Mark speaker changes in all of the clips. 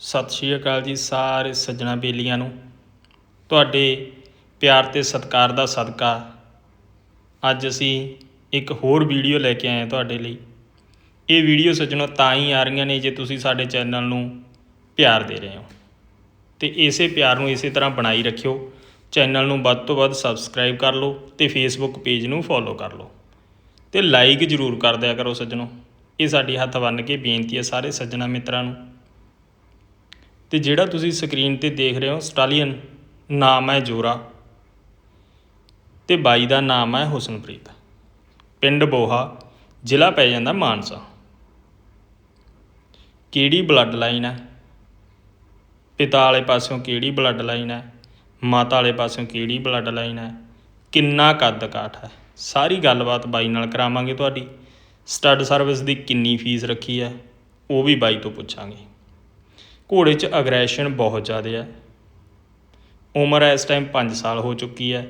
Speaker 1: ਸਤਿ ਸ਼੍ਰੀ ਅਕਾਲ ਜੀ ਸਾਰੇ ਸੱਜਣਾ ਬੇਲੀਆਂ ਨੂੰ। ਤੁਹਾਡੇ ਪਿਆਰ ਤੇ ਸਤਿਕਾਰ ਦਾ ਸਦਕਾ। ਅੱਜ ਅਸੀਂ ਇੱਕ ਹੋਰ ਵੀਡੀਓ ਲੈ ਕੇ ਆਏ ਹਾਂ ਤੁਹਾਡੇ ਲਈ। ਇਹ ਵੀਡੀਓ ਸੱਜਣੋ ਤਾਂ ਹੀ ਆ ਰਹੀਆਂ ਨੇ ਜੇ ਤੁਸੀਂ ਸਾਡੇ ਚੈਨਲ ਨੂੰ ਪਿਆਰ ਦੇ ਰਹੇ ਹੋ। ਤੇ ਇਸੇ ਪਿਆਰ ਨੂੰ ਇਸੇ ਤਰ੍ਹਾਂ ਬਣਾਈ ਰੱਖਿਓ। ਚੈਨਲ ਨੂੰ ਵੱਧ ਤੋਂ ਵੱਧ ਸਬਸਕ੍ਰਾਈਬ ਕਰ ਲਓ ਤੇ ਫੇਸਬੁੱਕ ਪੇਜ ਨੂੰ ਫੋਲੋ ਕਰ ਲਓ। ਤੇ ਲਾਈਕ ਜ਼ਰੂਰ ਕਰ ਦਿਆ ਕਰੋ ਸੱਜਣੋ। ਇਹ ਸਾਡੀ ਹੱਥ ਬੰਨ੍ਹ ਕੇ ਬੇਨਤੀ ਹੈ ਸਾਰੇ ਸੱਜਣਾ ਮਿੱਤਰਾਂ ਨੂੰ। ਤੇ ਜਿਹੜਾ ਤੁਸੀਂ ਸਕਰੀਨ ਤੇ ਦੇਖ ਰਹੇ ਹੋ ਸਟਾਲੀਅਨ, ਨਾਮ ਹੈ ਜੋਰਾ ਤੇ ਬਾਈ ਦਾ ਨਾਮ ਹੈ ਹੁਸਨਪ੍ਰੀਤ। ਪਿੰਡ ਬੋਹਾ, ਜ਼ਿਲ੍ਹਾ ਪੈ ਜਾਂਦਾ ਮਾਨਸਾ। ਕਿਹੜੀ ਬਲੱਡ ਲਾਈਨ ਹੈ? ਪਿਤਾ ਵਾਲੇ ਪਾਸਿਓਂ ਕਿਹੜੀ ਬਲੱਡ ਲਾਈਨ ਹੈ? ਮਾਤਾ ਵਾਲੇ ਪਾਸਿਓਂ ਕਿਹੜੀ ਬਲੱਡ ਲਾਈਨ ਹੈ? ਕਿੰਨਾ ਕੱਦ ਕਾਠ ਹੈ? ਸਾਰੀ ਗੱਲਬਾਤ ਬਾਈ ਨਾਲ ਕਰਾਵਾਂਗੇ ਤੁਹਾਡੀ। ਸਟੱਡ ਸਰਵਿਸ ਦੀ ਕਿੰਨੀ ਫੀਸ ਰੱਖੀ ਹੈ? ਉਹ ਵੀ ਬਾਈ ਤੋਂ ਪੁੱਛਾਂਗੇ। ਘੋੜੇ 'ਚ ਅਗਰੈਸ਼ਨ ਬਹੁਤ ਜ਼ਿਆਦਾ ਹੈ ਉਮਰ ਇਸ ਟਾਈਮ 5 ਸਾਲ ਹੋ ਚੁੱਕੀ ਹੈ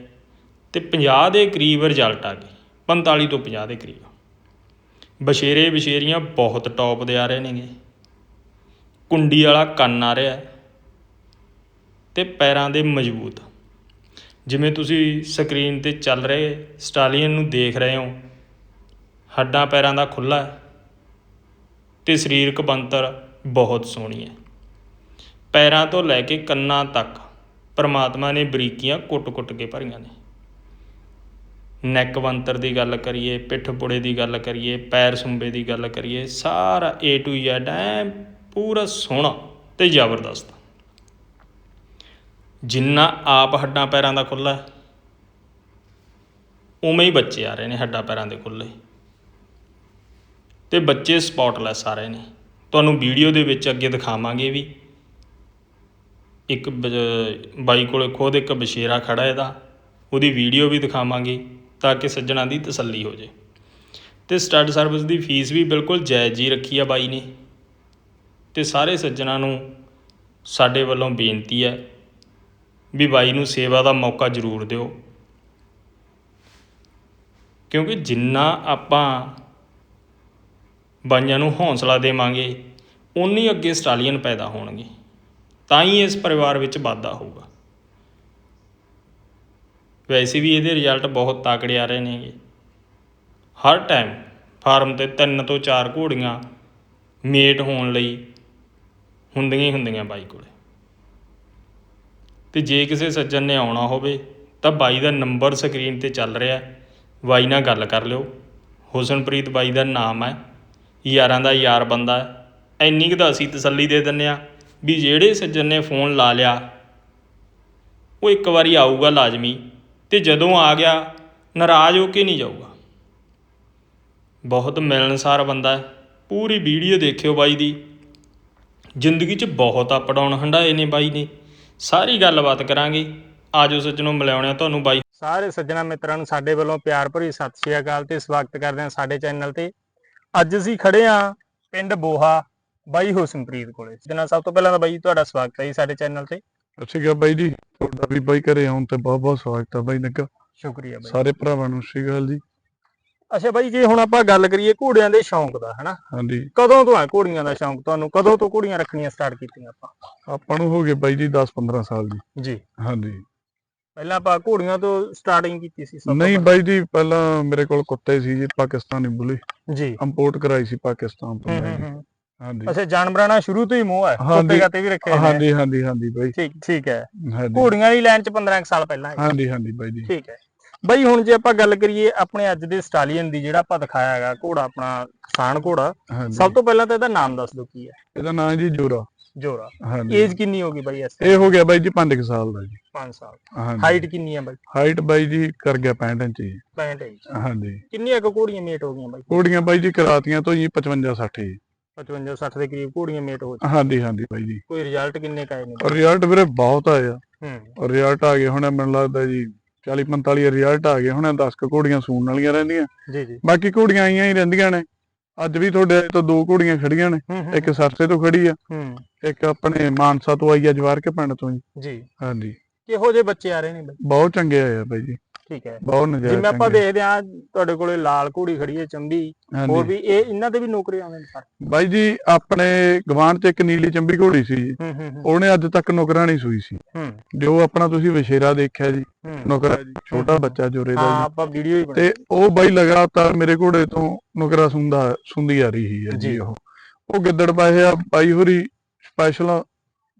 Speaker 1: ਤੇ 50 ਦੇ ਕਰੀਬ ਰਿਜ਼ਲਟ ਆ ਗਏ 45 ਤੋਂ 50 ਦੇ ਕਰੀਬ। ਬਸ਼ੇਰੇ ਬਸ਼ੇਰੀਆਂ ਬਹੁਤ ਟੌਪ ਦੇ ਆ ਰਹੇ ਨੇਗੇ। ਕੁੰਡੀ ਵਾਲਾ ਕੰਨ ਆ ਰਿਹਾ ਹੈ ਤੇ ਪੈਰਾਂ ਦੇ ਮਜ਼ਬੂਤ। ਜਿਵੇਂ ਤੁਸੀਂ ਸਕਰੀਨ ਤੇ ਚੱਲ ਰਹੇ ਸਟਾਲੀਅਨ ਨੂੰ ਦੇਖ ਰਹੇ ਹੋ, ਹੱਡਾਂ ਪੈਰਾਂ ਦਾ ਖੁੱਲਾ ਹੈ ਤੇ ਸਰੀਰਕ ਬਣਤਰ ਬਹੁਤ ਸੋਹਣੀ ਹੈ। ਪੈਰਾਂ ਤੋਂ ਲੈ ਕੇ ਕੰਨਾਂ ਤੱਕ ਪਰਮਾਤਮਾ ਨੇ ਬਰੀਕੀਆਂ ਕੁੱਟ-ਕੁੱਟ ਕੇ ਭਰੀਆਂ ਨੇ। ਨੈਕ ਬੰਤਰ ਦੀ ਗੱਲ ਕਰੀਏ ਪਿੱਠ ਪੁੜੇ ਦੀ ਗੱਲ ਕਰੀਏ, ਪੈਰ ਸੁੰਬੇ ਦੀ ਗੱਲ ਕਰੀਏ, ਸਾਰਾ A to Z ਐ ਪੂਰਾ ਸੋਹਣਾ ਤੇ ਜ਼ਬਰਦਸਤ। ਜਿੰਨਾ ਆਪ ਹੱਡਾਂ ਪੈਰਾਂ ਦਾ ਖੁੱਲਾ ਉਵੇਂ ਹੀ ਬੱਚੇ ਆ ਰਹੇ ਨੇ ਹੱਡਾਂ ਪੈਰਾਂ ਦੇ ਖੁੱਲੇ ਤੇ ਬੱਚੇ ਸਪੌਟਲੈਸ ਆ ਰਹੇ ਨੇ। ਤੁਹਾਨੂੰ ਵੀਡੀਓ ਦੇ ਵਿੱਚ ਅੱਗੇ ਦਿਖਾਵਾਂਗੇ ਵੀ ਇੱਕ ਬ- ਬਾਈ ਕੋਲ ਖੁਦ ਇੱਕ ਬਛੇਰਾ ਖੜ੍ਹਾ ਇਹਦਾ। ਉਹਦੀ ਵੀਡੀਓ ਵੀ ਦਿਖਾਵਾਂਗੇ ਤਾਂ ਕਿ ਸੱਜਣਾਂ ਦੀ ਤਸੱਲੀ ਹੋ ਜੇ। ਅਤੇ ਸਟੱਡ ਸਰਵਿਸ ਦੀ ਫੀਸ ਵੀ ਬਿਲਕੁਲ ਜਾਇਜ਼ ਹੀ ਰੱਖੀ ਆ ਬਾਈ ਨੇ। ਅਤੇ ਸਾਰੇ ਸੱਜਣਾਂ ਨੂੰ ਸਾਡੇ ਵੱਲੋਂ ਬੇਨਤੀ ਹੈ ਵੀ ਬਾਈ ਨੂੰ ਸੇਵਾ ਦਾ ਮੌਕਾ ਜ਼ਰੂਰ ਦਿਓ। ਕਿਉਂਕਿ ਜਿੰਨਾ ਆਪਾਂ ਬਾਈਆਂ ਨੂੰ ਹੌਸਲਾ ਦੇਵਾਂਗੇ ਉਨੀ ਅੱਗੇ ਸਟਾਲੀਅਨ ਪੈਦਾ ਹੋਣਗੇ। ਤਾਂ ਹੀ ਇਸ ਪਰਿਵਾਰ ਵਿੱਚ ਵਾਧਾ ਹੋਊਗਾ। ਵੈਸੇ ਵੀ ਇਹਦੇ ਰਿਜ਼ਲਟ ਬਹੁਤ ਤਾਕੜੇ ਆ ਰਹੇ ਨੇਗੇ। ਹਰ ਟਾਈਮ ਫਾਰਮ ਤੇ ਤਿੰਨ ਤੋਂ ਚਾਰ ਘੋੜੀਆਂ ਮੇਟ ਹੋਣ ਲਈ ਹੁੰਦੀਆਂ ਹੀ ਹੁੰਦੀਆਂ ਬਾਈ ਕੋਲੇ। ਤੇ ਜੇ ਕਿਸੇ ਸੱਜਣ ਨੇ ਆਉਣਾ ਹੋਵੇ ਤਾਂ ਬਾਈ ਦਾ ਨੰਬਰ ਸਕਰੀਨ ਤੇ ਚੱਲ ਰਿਹਾ ਬਾਈ ਨਾਲ ਗੱਲ ਕਰ ਲਿਓ। ਹੁਸਨਪ੍ਰੀਤ ਬਾਈ ਦਾ ਨਾਮ ਹੈ। ਯਾਰਾਂ ਦਾ ਯਾਰ ਬੰਦਾ ਹੈ। ਇੰਨੀ ਕੁ ਤਾਂ ਅਸੀਂ ਤਸੱਲੀ ਦੇ ਦਿੰਨੇ ਆ ਵੀ ਜਿਹੜੇ ਸੱਜਣ ਨੇ ਫੋਨ ਲਾ ਲਿਆ, ਉਹ ਇੱਕ ਵਾਰੀ ਆਊਗਾ ਲਾਜ਼ਮੀ ਤੇ ਜਦੋਂ ਆ ਗਿਆ, ਨਾਰਾਜ਼ ਹੋ ਕੇ ਨਹੀਂ ਜਾਊਗਾ। ਬਹੁਤ ਮਿਲਣਸਾਰ ਬੰਦਾ ਹੈ। ਪੂਰੀ ਵੀਡੀਓ ਦੇਖਿਓ ਬਾਈ ਦੀ। ਜ਼ਿੰਦਗੀ 'ਚ ਬਹੁਤ ਅਪ ਡਾਊਨ ਹੰਡਾਏ ਨੇ ਬਾਈ ਨੇ। ਸਾਰੀ ਗੱਲਬਾਤ ਕਰਾਂਗੇ। ਆਜੋ ਸੱਜਣੋ ਮਿਲਾਉਣਿਆ ਤੁਹਾਨੂੰ ਬਾਈ। ਸਾਰੇ ਸੱਜਣਾ ਮਿੱਤਰਾਂ ਨੂੰ ਸਾਡੇ ਵੱਲੋਂ ਪਿਆਰ ਭਰੀ ਸਤਿ ਸ਼੍ਰੀ ਅਕਾਲ ਤੇ ਸਵਾਗਤ ਕਰਦੇ ਹਾਂ ਸਾਡੇ ਚੈਨਲ ਤੇ। ਅੱਜ ਅਸੀਂ ਖੜੇ ਹਾਂ ਪਿੰਡ ਬੋਹਾ ਬਾਈ ਹੁਸਨਪ੍ਰੀਤ ਕੋਲੇ। ਜਨਾ ਸਭ ਤੋਂ ਪਹਿਲਾਂ ਤਾਂ ਬਾਈ ਤੁਹਾਡਾ ਸਵਾਗਤ ਹੈ ਜੀ ਸਾਡੇ ਚੈਨਲ ਤੇ।
Speaker 2: ਅੱਛੀ ਗੱਲ ਬਾਈ ਜੀ। ਤੁਹਾਡਾ ਵੀ ਬਾਈ ਘਰੇ ਆਉਣ ਤੇ ਬਹੁਤ ਬਹੁਤ ਸਵਾਗਤ ਹੈ ਬਾਈ ਨੱਗਾ
Speaker 1: ਸ਼ੁਕਰੀਆ ਬਾਈ
Speaker 2: ਸਾਰੇ ਭਰਾਵਾਂ ਨੂੰ ਸ਼੍ਰੀ ਅਕਾਲ ਜੀ।
Speaker 1: ਅੱਛਾ ਬਾਈ ਜੇ ਹੁਣ ਆਪਾਂ ਗੱਲ ਕਰੀਏ ਘੋੜਿਆਂ ਦੇ ਸ਼ੌਂਕ ਦਾ ਹਨਾ?
Speaker 2: ਹਾਂਜੀ।
Speaker 1: ਕਦੋਂ ਤੋਂ ਹੈ ਘੋੜੀਆਂ ਦਾ ਸ਼ੌਂਕ ਤੁਹਾਨੂੰ? ਕਦੋਂ ਤੋਂ ਘੋੜੀਆਂ ਰੱਖਣੀਆਂ ਸਟਾਰਟ ਕੀਤੀਆਂ ਆਪਾਂ?
Speaker 2: ਆਪਾਂ ਨੂੰ ਹੋ ਗਏ ਬਾਈ ਜੀ 10 15 ਸਾਲ ਜੀ।
Speaker 1: ਜੀ।
Speaker 2: ਹਾਂਜੀ।
Speaker 1: ਪਹਿਲਾਂ ਆਪਾਂ ਘੋੜੀਆਂ ਤੋਂ ਸਟਾਰਟਿੰਗ ਕੀਤੀ ਸੀ ਸਭ
Speaker 2: ਨਹੀਂ ਬਾਈ ਜੀ ਪਹਿਲਾਂ ਮੇਰੇ ਕੋਲ ਕੁੱਤੇ ਸੀ ਜੀ ਪਾਕਿਸਤਾਨੀ ਬੁਲੀ।
Speaker 1: ਜੀ।
Speaker 2: ਇੰਪੋਰਟ ਕਰਾਈ ਸੀ ਪਾਕਿਸਤਾਨ ਤੋਂ ਹਾਂਜੀ।
Speaker 1: ਅੱਛਾ ਜਾਨਵਰਾਂ ਨਾਲ ਸ਼ੁਰੂ ਤੋਂ ਹੀ ਮੋਹ ਹੈ। ਕੁੱਤੇ ਗਾਤੇ ਵੀ ਰੱਖੇ ਨੇ
Speaker 2: ਹਾਂਜੀ ਹਾਂਜੀ ਹਾਂਜੀ ਬਾਈ।
Speaker 1: ਠੀਕ ਠੀਕ ਹੈ। ਘੋੜੀਆਂ ਵਾਲੀ ਲਾਈਨ ਚ 15 ਕੁ ਸਾਲ ਪਹਿਲਾਂ
Speaker 2: ਹਾਂਜੀ ਹਾਂਜੀ ਬਾਈ ਜੀ।
Speaker 1: ਠੀਕ ਹੈ। ਬਈ ਹੁਣ ਜੇ ਆਪਾਂ ਗੱਲ ਕਰੀਏ ਆਪਣੇ ਅੱਜ ਦੇ ਸਟਾਲੀਅਨ ਦੀ ਜਿਹੜਾ ਆਪਾਂ ਦਿਖਾਇਆ ਹੈਗਾ ਘੋੜਾ ਆਪਣਾ ਕਿਸਾਨ ਘੋੜਾ ਸਭ ਤੋਂ ਪਹਿਲਾਂ ਤਾਂ ਇਹਦਾ ਨਾਮ ਦੱਸ ਦਿਓ ਕੀ ਹੈ।
Speaker 2: ਇਹਦਾ ਨਾਮ ਜੀ ਜੋਰਾ।
Speaker 1: ਜੋਰਾ। ਏਜ ਕਿੰਨੀ ਹੋ ਗਈ ਬਾਈ ਇਸ
Speaker 2: ਇਹ ਹੋ ਗਿਆ ਬਾਈ ਜੀ 5 ਸਾਲ ਦਾ ਜੀ।
Speaker 1: 5 ਸਾਲ। ਹਾਈਟ ਕਿੰਨੀ ਹੈ ਬਾਈ?
Speaker 2: ਹਾਈਟ ਬਾਈ ਜੀ ਕਰ ਗਿਆ 65 ਇੰਚ ਜੀ।
Speaker 1: 65 ਇੰਚ।
Speaker 2: ਹਾਂਜੀ।
Speaker 1: ਕਿੰਨੀਆਂ ਕੁ ਘੋੜੀਆਂ ਮੇਟ ਹੋ ਗਈਆਂ ਬਾਈ?
Speaker 2: ਘੋੜੀਆਂ ਬਾਈ ਜੀ ਕਰਾਤੀਆਂ ਤੋਂ ਜੀ 55 60 ਜੀ।
Speaker 1: 55 60 ਦੇ ਕਰੀਬ ਘੋੜੀਆਂ ਮੇਟ ਹੋ ਚੁੱਕੀਆਂ।
Speaker 2: ਹਾਂਜੀ ਹਾਂਜੀ ਬਾਈ ਜੀ।
Speaker 1: ਕੋਈ ਰਿਜ਼ਲਟ ਕਿੰਨੇ ਕਾਏ ਨੇ?
Speaker 2: ਰਿਜ਼ਲਟ ਵੀਰੇ ਬਹੁਤ ਆਇਆ
Speaker 1: ਹੂੰ।
Speaker 2: ਰਿਜ਼ਲਟ ਆ ਗਏ ਹੁਣ ਮੈਨੂੰ ਲੱਗਦਾ ਜੀ 40 45 ਰਿਜ਼ਲਟ ਆ ਗਏ ਹੁਣ 10 ਕੁ ਘੋੜੀਆਂ ਸੂਣ ਵਾਲੀਆਂ ਰਹਿੰਦੀਆਂ।
Speaker 1: ਜੀ ਜੀ।
Speaker 2: ਬਾਕੀ ਘੋੜੀਆਂ ਆਈਆਂ ਹੀ ਰਹਿੰਦੀਆਂ ਨੇ। ਅੱਜ ਵੀ ਤੁਹਾਡੇ ਤੋਂ ਦੋ ਘੋੜੀਆਂ ਖੜੀਆਂ ਨੇ। ਇੱਕ ਸਰਸੇ ਤੋਂ ਖੜੀ ਆ
Speaker 1: ਹੂੰ।
Speaker 2: ਇੱਕ ਆਪਣੇ ਮਾਨਸਾ ਤੋਂ ਆਈ ਆ ਜਵਾਰ ਕੇ ਪਿੰਡ ਤੋਂ ਜੀ।
Speaker 1: ਜੀ।
Speaker 2: ਹਾਂਜੀ।
Speaker 1: ਕਿਹੋ ਜਿਹੇ ਬੱਚੇ ਆ ਰਹੇ ਨੇ ਬਾਈ?
Speaker 2: ਬਹੁਤ ਚੰਗੇ ਆਏ ਆ ਬਾਈ ਜੀ।
Speaker 3: ਠੀਕ ਹੈ।
Speaker 2: ਬਹੁਤ ਨਜਾਇਜ਼
Speaker 3: ਜਿਵੇਂ ਆਪਾਂ। ਦੇਖਦੇ ਆ ਤੁਹਾਡੇ ਕੋਲੇ ਲਾਲ ਘੋੜੀ ਖੜੀ ਹੈ ਚੰਬੀ ਹੋਰ ਵੀ ਇਹ ਇਹਨਾਂ ਦੇ ਵੀ ਨੌਕਰੀ ਆਉਂਦੇ ਨੇ ਸਰ।
Speaker 2: ਬਾਈ ਜੀ ਆਪਣੇ ਗਵਾਂਢ ਚ ਇੱਕ ਨੀਲੀ ਚੰਬੀ ਘੋੜੀ ਸੀ। ਜੀ
Speaker 3: ਹੂੰ ਹੂੰ ਹੂੰ।
Speaker 2: ਉਹਨੇ ਅੱਜ ਤੱਕ ਨੁਕਰਾਣੀ ਸੂਈ ਸੀ।
Speaker 3: ਹੂੰ।
Speaker 2: ਜੋ ਆਪਣਾ ਤੁਸੀਂ ਵਿਸ਼ੇਰਾ ਦੇਖਿਆ ਜੀ
Speaker 3: ਹੂੰ।
Speaker 2: ਨੁਕਰਾ ਜੀ ਛੋਟਾ
Speaker 3: ਹੂੰ।
Speaker 2: ਬੱਚਾ ਜੋਰੇ
Speaker 3: ਹਾਂ
Speaker 2: ਦਾ ਜੀ।
Speaker 3: ਆਪਾਂ ਵੀਡੀਓ ਹੀ
Speaker 2: ਤੇ ਉਹ ਬਾਈ ਲਗਾਤਾਰ ਮੇਰੇ ਘੋੜੇ ਤੋਂ ਨੁਕਰਾ ਸੁੰਦਾ ਸੁੰਦੀ ਆ ਰਹੀ ਹੈ
Speaker 3: ਜੀ।
Speaker 2: ਜੀ। ਉਹ। ਉਹ ਗਿੱਦੜ ਪਾਏ ਆ ਬਾਈ ਹੋਰੀ ਸਪੈਸ਼ਲ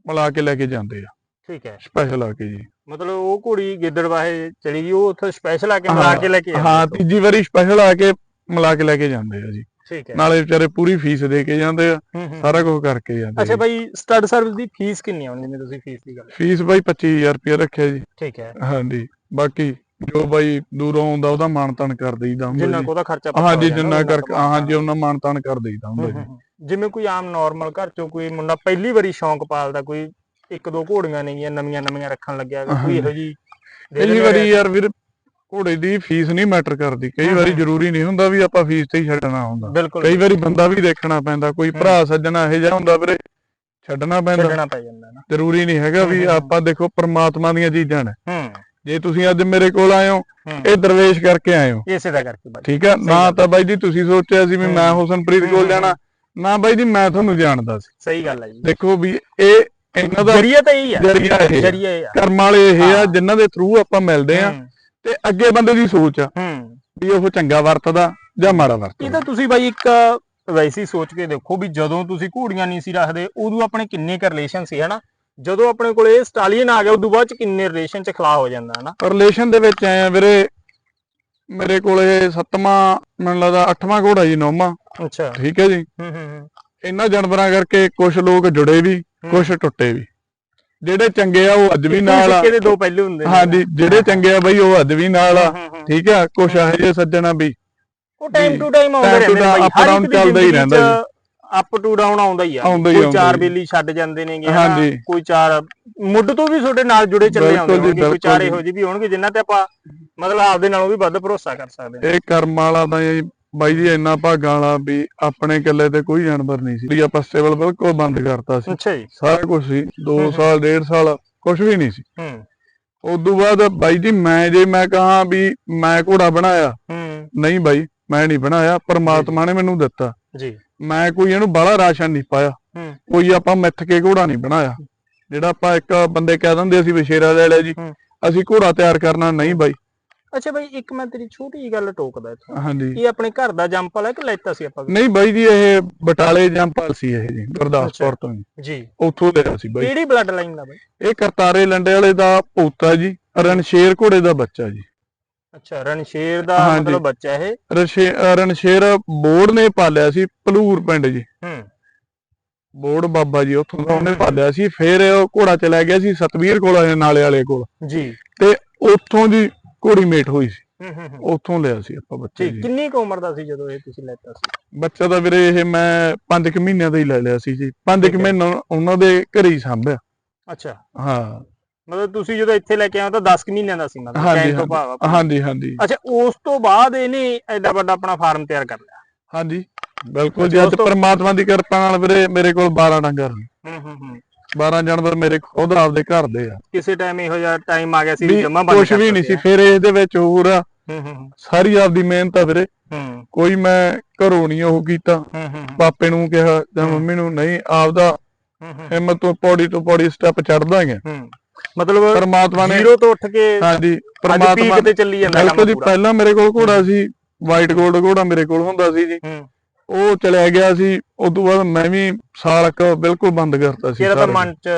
Speaker 2: ਮਿਲਾ ਕੇ ਲੈ ਕੇ ਜਾਂਦੇ ਆ।
Speaker 3: ਠੀਕ ਹੈ।
Speaker 2: ਸਪੈਸ਼ਲ ਆ ਕੇ ਜੀ।
Speaker 3: ਮਤਲਬ ਉਹ ਘੋੜੀ ਗਿੱਦੜਵਾਹੇ ਚਲੀ ਗਈ ਉਹ ਉੱਥੇ ਸਪੈਸ਼ਲ ਆ ਕੇ ਮਿਲਾ ਕੇ ਲੈ ਕੇ ਆਉਂਦੇ
Speaker 2: ਹਾਂ। ਤੀਜੀ ਵਾਰੀ ਸਪੈਸ਼ਲ ਆ ਕੇ ਮਿਲਾ ਕੇ ਲੈ ਕੇ ਜਾਂਦੇ ਆ ਜੀ।
Speaker 3: ਠੀਕ ਹੈ।
Speaker 2: ਨਾਲੇ ਵਿਚਾਰੇ ਪੂਰੀ ਫੀਸ ਦੇ ਕੇ ਜਾਂਦੇ ਆ
Speaker 3: ਹੂੰ, ਹੂੰ।
Speaker 2: ਸਾਰਾ ਕੁਝ ਕਰਕੇ ਜਾਂਦੇ
Speaker 3: ਅੱਛਾ
Speaker 2: ਆ
Speaker 3: ਬਾਈ ਸਟੱਡ ਸਰਵਿਸ ਦੀ ਫੀਸ ਕਿੰਨੀ ਆਉਂਦੀ ਜਿਵੇਂ ਤੁਸੀਂ ਫੀਸ ਦੀ ਗੱਲ
Speaker 2: ਫੀਸ ਬਾਈ 25000 ਰੁਪਏ ਰੱਖਿਆ ਜੀ।
Speaker 3: ਠੀਕ ਹੈ।
Speaker 2: ਹਾਂਜੀ ਬਾਕੀ ਜੋ ਬਾਈ ਦੂਰੋਂ ਆਉਂਦਾ ਉਹਦਾ ਮਾਣ ਤਾਣ ਕਰ ਦੇਈਦਾ ਹੁੰਦਾ
Speaker 3: ਜਿੰਨਾ
Speaker 2: ਜੀ।
Speaker 3: ਕੁ ਉਹਦਾ ਖਰਚਾ ਪਤਾ
Speaker 2: ਹਾਂਜੀ
Speaker 3: ਹੋ
Speaker 2: ਜਿੰਨਾ
Speaker 3: ਉਹਨਾਂ
Speaker 2: ਕਰਕੇ
Speaker 3: ਦਾ
Speaker 2: ਹਾਂਜੀ ਉਹਨਾਂ ਮਾਣ ਤਾਣ ਕਰ ਦੇਈਦਾ ਹੁੰਦਾ
Speaker 3: ਹੂੰ,
Speaker 2: ਜੀ।
Speaker 3: ਹੂੰ, ਹੂੰ। ਜਿਵੇਂ ਕੋਈ ਆਮ ਨਾਰਮਲ ਘਰ ਚੋਂ ਕੋਈ ਮੁੰਡਾ ਪਹਿਲੀ ਵਾਰੀ ਸ਼ੌਂਕ ਪਾਲਦਾ ਕੋਈ ਇੱਕ ਦੋ ਘੋੜੀਆਂ ਨੇਗੀਆਂ ਨਵੀਆਂ ਨਵੀਆਂ ਰੱਖਣ ਲੱਗਿਆ ਕੋਈ ਇਹੋ ਜੀ
Speaker 2: ਕਈ ਵਾਰੀ ਯਾਰ ਵੀਰ ਘੋੜੇ ਦੀ ਫੀਸ ਨਹੀਂ ਮੈਟਰ ਕਰਦੀ। ਕਈ ਵਾਰੀ। ਜ਼ਰੂਰੀ ਨਹੀਂ ਹੁੰਦਾ ਵੀ ਆਪਾਂ ਫੀਸ ਤੇ ਹੀ ਛੱਡਣਾ ਹੁੰਦਾ। ਕਈ ਵਾਰੀ ਬੰਦਾ ਵੀ ਦੇਖਣਾ ਪੈਂਦਾ ਕੋਈ ਭਰਾ ਸੱਜਣਾ ਇਹੋ ਜਿਹਾ ਹੁੰਦਾ ਵੀਰੇ ਛੱਡਣਾ ਪੈਂਦਾ।
Speaker 3: ਛੱਡਣਾ ਪੈ ਜਾਂਦਾ ਨਾ।
Speaker 2: ਜ਼ਰੂਰੀ ਨਹੀਂ ਹੈਗਾ ਵੀ। ਆਪਾਂ ਦੇਖੋ ਪ੍ਰਮਾਤਮਾ ਦੀਆਂ ਚੀਜ਼ਾਂ ਨੇ।
Speaker 3: ਹੂੰ।
Speaker 2: ਜੇ ਤੁਸੀਂ ਅੱਜ ਮੇਰੇ ਕੋਲ ਆਏ ਹੋ ਇਹ ਦਰਵੇਸ਼ ਕਰਕੇ ਆਏ ਹੋ।
Speaker 3: ਇਸੇ ਦਾ ਕਰਕੇ ਬਾਈ।
Speaker 2: ਠੀਕ ਹੈ ਨਾ ਤਾਂ ਬਾਈ ਜੀ ਤੁਸੀਂ ਸੋਚਿਆ ਸੀ ਵੀ। ਮੈਂ ਹੁਸਨਪ੍ਰੀਤ ਕੋਲ। ਜਾਣਾ ਨਾ ਬਾਈ ਜੀ ਮੈਂ ਤੁਹਾਨੂੰ ਜਾਣਦਾ ਸੀ।
Speaker 3: ਸਹੀ ਗੱਲ ਹੈ ਜੀ।
Speaker 2: ਦੇਖੋ ਵੀ ਇਹ ਇਹਨਾਂ ਦਾ
Speaker 3: ਜਰੀਆ ਤਾਂ ਇਹੀ ਆ।
Speaker 2: ਜਰੀਆ ਇਹ ਆ।
Speaker 3: ਜਰੀਆ ਇਹ ਆ।
Speaker 2: ਕਰਮ ਵਾਲੇ ਇਹ ਆ। ਜਿਨ੍ਹਾਂ ਦੇ ਥਰੂ ਆਪਾਂ ਮਿਲਦੇ ਆ। ਤੇ ਅੱਗੇ ਬੰਦੇ ਦੀ ਸੋਚ ਆ।
Speaker 3: ਹੂੰ।
Speaker 2: ਵੀ ਉਹ ਚੰਗਾ ਵਰਤਦਾ ਜਾਂ ਮਾੜਾ
Speaker 3: ਇਹ
Speaker 2: ਵਰਤਦਾ
Speaker 3: ਤਾਂ ਤੁਸੀਂ ਬਾਈ ਇੱਕ ਵੈਸੀ ਸੋਚ ਕੇ ਦੇਖੋ ਵੀ ਜਦੋਂ ਤੁਸੀਂ ਘੋੜੀਆਂ ਨਹੀਂ ਸੀ ਰੱਖਦੇ ਉਦੋਂ ਆਪਣੇ ਕਿੰਨੇ ਕ ਰਿਲੇਸ਼ਨ ਸੀ ਹਨਾ? ਜਦੋਂ ਆਪਣੇ ਕੋਲ ਇਹ ਸਟਾਲੀਅਨ ਆ ਗਿਆ ਉਦੋਂ ਬਾਅਦ ਚ ਕਿੰਨੇ ਰਿਲੇਸ਼ਨ ਚ ਖਲਾ ਹੋ ਜਾਂਦਾ ਹਨਾ?
Speaker 2: ਰਿਲੇਸ਼ਨ ਦੇ ਵਿੱਚ ਆਏ ਆ ਵੀਰੇ ਮੇਰੇ ਕੋਲ ਇਹ ਸੱਤਵਾਂ ਮੈਨੂੰ ਲੱਗਦਾ ਅੱਠਵਾਂ ਘੋੜਾ ਜੀ ਨੌਵਾਂ।
Speaker 3: ਅੱਛਾ।
Speaker 2: ਠੀਕ ਹੈ ਜੀ।
Speaker 3: ਹੂੰ ਹੂੰ ਹੂੰ।
Speaker 2: ਇਹਨਾਂ ਜਾਨਵਰਾਂ ਕਰਕੇ ਕੁਝ ਲੋਕ ਜੁੜੇ ਵੀ। ਕੁਝ ਟੁੱਟੇ ਵੀ। ਜਿਹੜੇ ਚੰਗੇ ਆ ਉਹ ਅੱਜ ਵੀ ਨਾਲ ਆ।
Speaker 3: ਸਿੱਕੇ ਦੇ ਦੋ ਪਹਿਲੂ ਹੁੰਦੇ ਨੇ।
Speaker 2: ਹਾਂਜੀ ਜਿਹੜੇ ਚੰਗੇ ਆ ਬਈ ਉਹ ਅੱਜ ਵੀ ਨਾਲ ਆ। ਠੀਕ ਆ ਕੁਛ ਇਹੋ ਜਿਹੇ ਸੱਜਣਾ ਵੀ।
Speaker 3: ਉਹ ਟਾਈਮ
Speaker 2: ਜੀ,
Speaker 3: ਟੂ ਟਾਈਮ ਆਉਂਦੇ ਰਹਿੰਦੇ ਨੇ ਇੱਕ ਦੀ
Speaker 2: ਚੱਲਦਾ ਹੀ ਰਹਿੰਦਾ
Speaker 3: ਚ ਅਪ ਟੂ ਡਾਊਨ ਆਉਂਦਾ ਹੀ ਆ। ਕੋਈ ਚਾਰ
Speaker 2: ਜੀ।
Speaker 3: ਬੇਲੀ ਛੱਡ ਜਾਂਦੇ ਨੇਗੇ ਹਨਾ,
Speaker 2: ਹਾਂਜੀ।
Speaker 3: ਕੋਈ ਚਾਰ ਮੁੱਢ ਤੋਂ ਵੀ ਤੁਹਾਡੇ ਨਾਲ ਜੁੜੇ ਚੱਲੇ ਆਉਂਦੇ
Speaker 2: ਜੀ,
Speaker 3: ਹੋਣਗੇ ਕੋਈ ਚਾਰ ਇਹੋ ਜਿਹੇ ਵੀ ਹੋਣਗੇ ਜਿਨ੍ਹਾਂ ਤੇ ਆਪਾਂ ਮਤਲਬ ਆਪਦੇ ਨਾਲੋਂ ਵੀ ਵੱਧ ਭਰੋਸਾ ਕਰ ਸਕਦੇ ਹਾਂ।
Speaker 2: ਇਹ ਕਰਮ ਵਾਲਾ ਤਾਂ ਇਹ ਬਾਈ ਜੀ ਇੰਨਾ ਭਾਗਾਂ ਵਾਲਾ ਵੀ ਆਪਣੇ ਇਕੱਲੇ ਤੇ ਕੋਈ ਜਾਨਵਰ ਨਹੀਂ ਸੀ। ਵੀ ਆਪਾਂ ਸਟੇਬਲ ਬਿਲਕੁਲ ਬੰਦ ਕਰਤਾ ਸੀ।
Speaker 3: ਅੱਛਾ ਜੀ।
Speaker 2: ਸਾਰਾ ਕੁਝ ਸੀ। 2
Speaker 3: ਹਮ ਹਮ।
Speaker 2: ਸਾਲ 1.5 ਸਾਲ ਕੁਝ ਵੀ ਨਹੀਂ ਸੀ।
Speaker 3: ਹੂੰ।
Speaker 2: ਉਦੋਂ ਬਾਅਦ ਬਾਈ ਜੀ ਮੈਂ ਜੇ ਮੈਂ ਕਹਾਂ ਵੀ ਮੈਂ ਘੋੜਾ ਬਣਾਇਆ।
Speaker 3: ਹੂੰ।
Speaker 2: ਨਹੀਂ ਬਾਈ ਮੈਂ ਨਹੀਂ ਬਣਾਇਆ। ਪਰਮਾਤਮਾ ਨੇ ਮੈਨੂੰ ਦਿੱਤਾ।
Speaker 3: ਜੀ।
Speaker 2: ਮੈਂ ਕੋਈ ਇਹਨੂੰ ਬਾਹਲਾ ਰਾਸ਼ਨ ਨਹੀਂ ਪਾਇਆ।
Speaker 3: ਹੂੰ।
Speaker 2: ਕੋਈ ਆਪਾਂ ਮਿੱਥ ਕੇ ਘੋੜਾ ਨਹੀਂ ਬਣਾਇਆ। ਜਿਹੜਾ ਆਪਾਂ ਇੱਕ ਬੰਦੇ ਕਹਿ ਦਿੰਦੇ ਅਸੀਂ ਵਿਸ਼ੇਰਾ ਲੈ ਲਿਆ ਜੀ। ਅਸੀਂ ਘੋੜਾ ਤਿਆਰ ਕਰਨਾ ਨਹੀਂ ਬਾਈ।
Speaker 3: ਅੱਛਾ ਬਾਈ ਇੱਕ ਮੈਂ ਤੇਰੀ ਛੋਟੀ ਜਿਹੀ ਗੱਲ ਟੋਕਦਾ ਇੱਥੋਂ।
Speaker 2: ਹਾਂਜੀ।
Speaker 3: ਇਹ ਆਪਣੇ ਘਰ ਦਾ ਜੰਪਲ ਹੈ ਕਿ ਲੈਤਾ ਸੀ ਆਪਾਂ
Speaker 2: ਨਹੀਂ ਬਾਈ ਜੀ ਇਹ ਬਟਾਲੇ ਜੰਪਲ ਸੀ ਇਹ ਜੀ ਗੁਰਦਾਸਪੁਰ ਤੋਂ ਜੀ।
Speaker 3: ਜੀ।
Speaker 2: ਉੱਥੋਂ ਲਿਆ ਸੀ ਬਾਈ।
Speaker 3: ਕਿਹੜੀ ਬਲੱਡ ਲਾਈਨ ਦਾ ਬਾਈ?
Speaker 2: ਇਹ ਕਰਤਾਰੇ ਲੰਡੇ ਵਾਲੇ ਦਾ ਪੋਤਾ ਜੀ ਰਣਸ਼ੇਰ ਘੋੜੇ ਦਾ ਬੱਚਾ ਜੀ।
Speaker 3: ਅੱਛਾ ਰਣਸ਼ੇਰ ਦਾ। ਮਤਲਬ ਬੱਚਾ ਇਹ?
Speaker 2: ਰਣਸ਼ੇਰ ਬੋੜ ਨੇ ਪਾਲਿਆ ਸੀ ਭਲੂਰ ਪਿੰਡ ਜੀ।
Speaker 3: ਹੂੰ।
Speaker 2: ਬੋੜ ਬਾਬਾ ਜੀ ਉੱਥੋਂ ਦਾ ਉਹਨੇ ਪਾਲਿਆ ਸੀ ਫਿਰ ਉਹ ਘੋੜਾ ਚਲਾ ਗਿਆ ਸੀ ਸਤਵੀਰ ਕੋਲ ਨਾਲੇ ਵਾਲੇ ਕੋਲ।
Speaker 3: ਜੀ।
Speaker 2: ਤੇ ਉੱਥੋਂ ਦੀ ਘੋੜੀ ਮੇਟ ਹੋਈ ਸੀ।
Speaker 3: ਹੂੰ ਹੂੰ ਹੂੰ।
Speaker 2: ਉੱਥੋਂ ਲਿਆ ਸੀ ਆਪਾਂ ਬੱਚੇ
Speaker 3: ਠੀਕ
Speaker 2: ਜੀ।
Speaker 3: ਕਿੰਨੀ ਕੁ ਉਮਰ ਦਾ ਸੀ ਜਦੋਂ ਇਹ ਤੁਸੀਂ ਲੈਤਾ ਸੀ?
Speaker 2: ਬੱਚਾ ਤਾਂ ਵੀਰੇ ਇਹ ਮੈਂ 5 ਕੁ ਮਹੀਨਿਆਂ ਦਾ ਹੀ ਲੈ ਲਿਆ ਸੀ ਜੀ। 5
Speaker 3: ਠੀਕ
Speaker 2: ਕੁ
Speaker 3: ਹੈ।
Speaker 2: ਮਹੀਨੇ ਉਹਨਾਂ ਦੇ ਘਰੇ ਹੀ ਸੰਭਿਆ।
Speaker 3: ਅੱਛਾ।
Speaker 2: ਹਾਂ।
Speaker 3: ਮਤਲਬ ਤੁਸੀਂ ਜਦੋਂ ਇੱਥੇ ਲੈ ਕੇ ਆਏ ਹੋ ਤਾਂ 10 ਕੁ ਮਹੀਨਿਆਂ ਦਾ ਸੀ ਮਤਲਬ
Speaker 2: ਹਾਂਜੀ,
Speaker 3: ਕਹਿਣ ਤੋਂ ਭਾਵ ਆਪਣਾ।
Speaker 2: ਹਾਂਜੀ ਹਾਂਜੀ।
Speaker 3: ਅੱਛਾ ਉਸ ਤੋਂ ਬਾਅਦ ਇਹਨੇ ਐਡਾ ਵੱਡਾ ਆਪਣਾ ਫਾਰਮ ਤਿਆਰ ਕਰ ਲਿਆ।
Speaker 2: ਹਾਂਜੀ। ਬਿਲਕੁਲ ਜੀ ਅੱਜ ਪਰਮਾਤਮਾ ਦੀ ਕਿਰਪਾ ਨਾਲ ਵੀਰੇ ਮੇਰੇ ਕੋਲ 12 ਡੰਗਰ ਨੇ।
Speaker 3: ਹੂੰ ਹੂੰ ਹੂੰ।
Speaker 2: 12 ਜਾਨਵਰ ਮੇਰੇ ਖੁਦ ਆਪਦੇ ਘਰ ਦੇ ਆ।
Speaker 3: ਕਿਸੇ ਟਾਈਮ ਇਹੋ ਜਿਹਾ ਟਾਈਮ ਆ ਗਿਆ ਸੀ
Speaker 2: ਵੀ
Speaker 3: ਜਮਾ ਬੰਦ
Speaker 2: ਕੁਝ ਵੀ ਨਹੀਂ ਸੀ ਫਿਰ ਇਹਦੇ ਵਿੱਚ ਹੋਰ ਆ।
Speaker 3: ਹੂੰ ਹੂੰ ਹੂੰ,
Speaker 2: ਸਾਰੀ ਆਪਦੀ ਮਿਹਨਤ ਆ ਵੀਰੇ।
Speaker 3: ਹੂੰ।
Speaker 2: ਕੋਈ ਮੈਂ ਘਰੋਂ ਨਹੀਂ ਉਹ ਕੀਤਾ।
Speaker 3: ਹੂੰ ਹੂੰ
Speaker 2: ਪਾਪੇ ਨੂੰ ਕਿਹਾ ਜਾਂ। ਮੰਮੀ ਨੂੰ ਨਹੀਂ ਆਪਦਾ ਹਿੰਮਤ ਤੋਂ ਪੌੜੀ ਤੋਂ ਪੌੜੀ ਸਟੈਪ ਚੜਦਾ ਗਿਆ
Speaker 3: ਹੂੰ। ਮਤਲਬ
Speaker 2: ਪਰਮਾਤਮਾ ਨੇ
Speaker 3: ਜ਼ੀਰੋ ਤੋਂ ਉੱਠ ਕੇ
Speaker 2: ਹਾਂਜੀ ਪਰਮਾਤਮਾ
Speaker 3: ਤੇ ਚੱਲੀ ਜਾਂਦਾ
Speaker 2: ਬਿਲਕੁਲ
Speaker 3: ਕੰਮ
Speaker 2: ਜੀ ਪਹਿਲਾਂ ਮੇਰੇ ਕੋਲ ਘੋੜਾ ਸੀ ਵਾਈਟ 골ਡ ਘੋੜਾ ਮੇਰੇ ਕੋਲ ਹੁੰਦਾ ਸੀ ਜੀ।
Speaker 3: ਹੂੰ।
Speaker 2: ਉਹ ਚਲਿਆ ਗਿਆ ਸੀ ਉਸ ਤੋਂ ਬਾਅਦ ਮੈਂ ਵੀ ਸਾਲ ਕੁ ਬਿਲਕੁਲ ਬੰਦ ਕਰਤਾ ਸੀ
Speaker 3: ਕਿਹੜਾ ਤਾਂ
Speaker 2: ਸਾਰਾ
Speaker 3: ਮਨ ਚ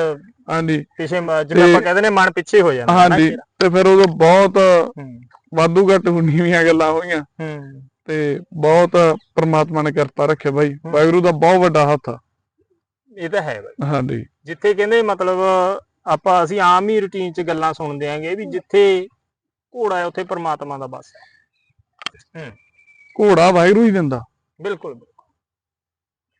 Speaker 2: ਹਾਂਜੀ।
Speaker 3: ਪਿਛੇ ਜਿਵੇਂ ਆਪਾਂ ਕਹਿੰਦੇ ਨੇ ਮਨ ਪਿੱਛੇ ਹੋ ਜਾਂਦਾ ਨਾ
Speaker 2: ਹਾਂਜੀ। ਤੇ ਫਿਰ ਉਦੋਂ ਬਹੁਤ
Speaker 3: ਹੂੰ।
Speaker 2: ਵਾਧੂ ਘੱਟ ਨੀਵੀਆਂ ਗੱਲਾਂ ਹੋਈਆਂ।
Speaker 3: ਹੂੰ।
Speaker 2: ਤੇ ਬਹੁਤ ਪ੍ਰਮਾਤਮਾ ਨੇ ਕਿਰਪਾ ਰੱਖਿਆ ਬਾਈ। ਵਾਹਿਗੁਰੂ ਦਾ ਬਹੁਤ ਵੱਡਾ ਹੱਥ ਆ।
Speaker 3: ਇਹ ਤਾਂ ਹੈ ਬਾਈ।
Speaker 2: ਹਾਂਜੀ।
Speaker 3: ਜਿੱਥੇ ਕਹਿੰਦੇ ਮਤਲਬ ਆਪਾਂ ਅਸੀਂ ਆਮ ਹੀ ਰੁਟੀਨ 'ਚ ਗੱਲਾਂ ਸੁਣਦੇ ਆਂਗੇ ਵੀ ਜਿੱਥੇ ਘੋੜਾ ਹੈ ਉੱਥੇ ਪ੍ਰਮਾਤਮਾ ਦਾ ਬਸ ਹੈ।
Speaker 2: ਘੋੜਾ ਵਾਹਿਗੁਰੂ ਹੀ ਦਿੰਦਾ।
Speaker 3: ਬਿਲਕੁਲ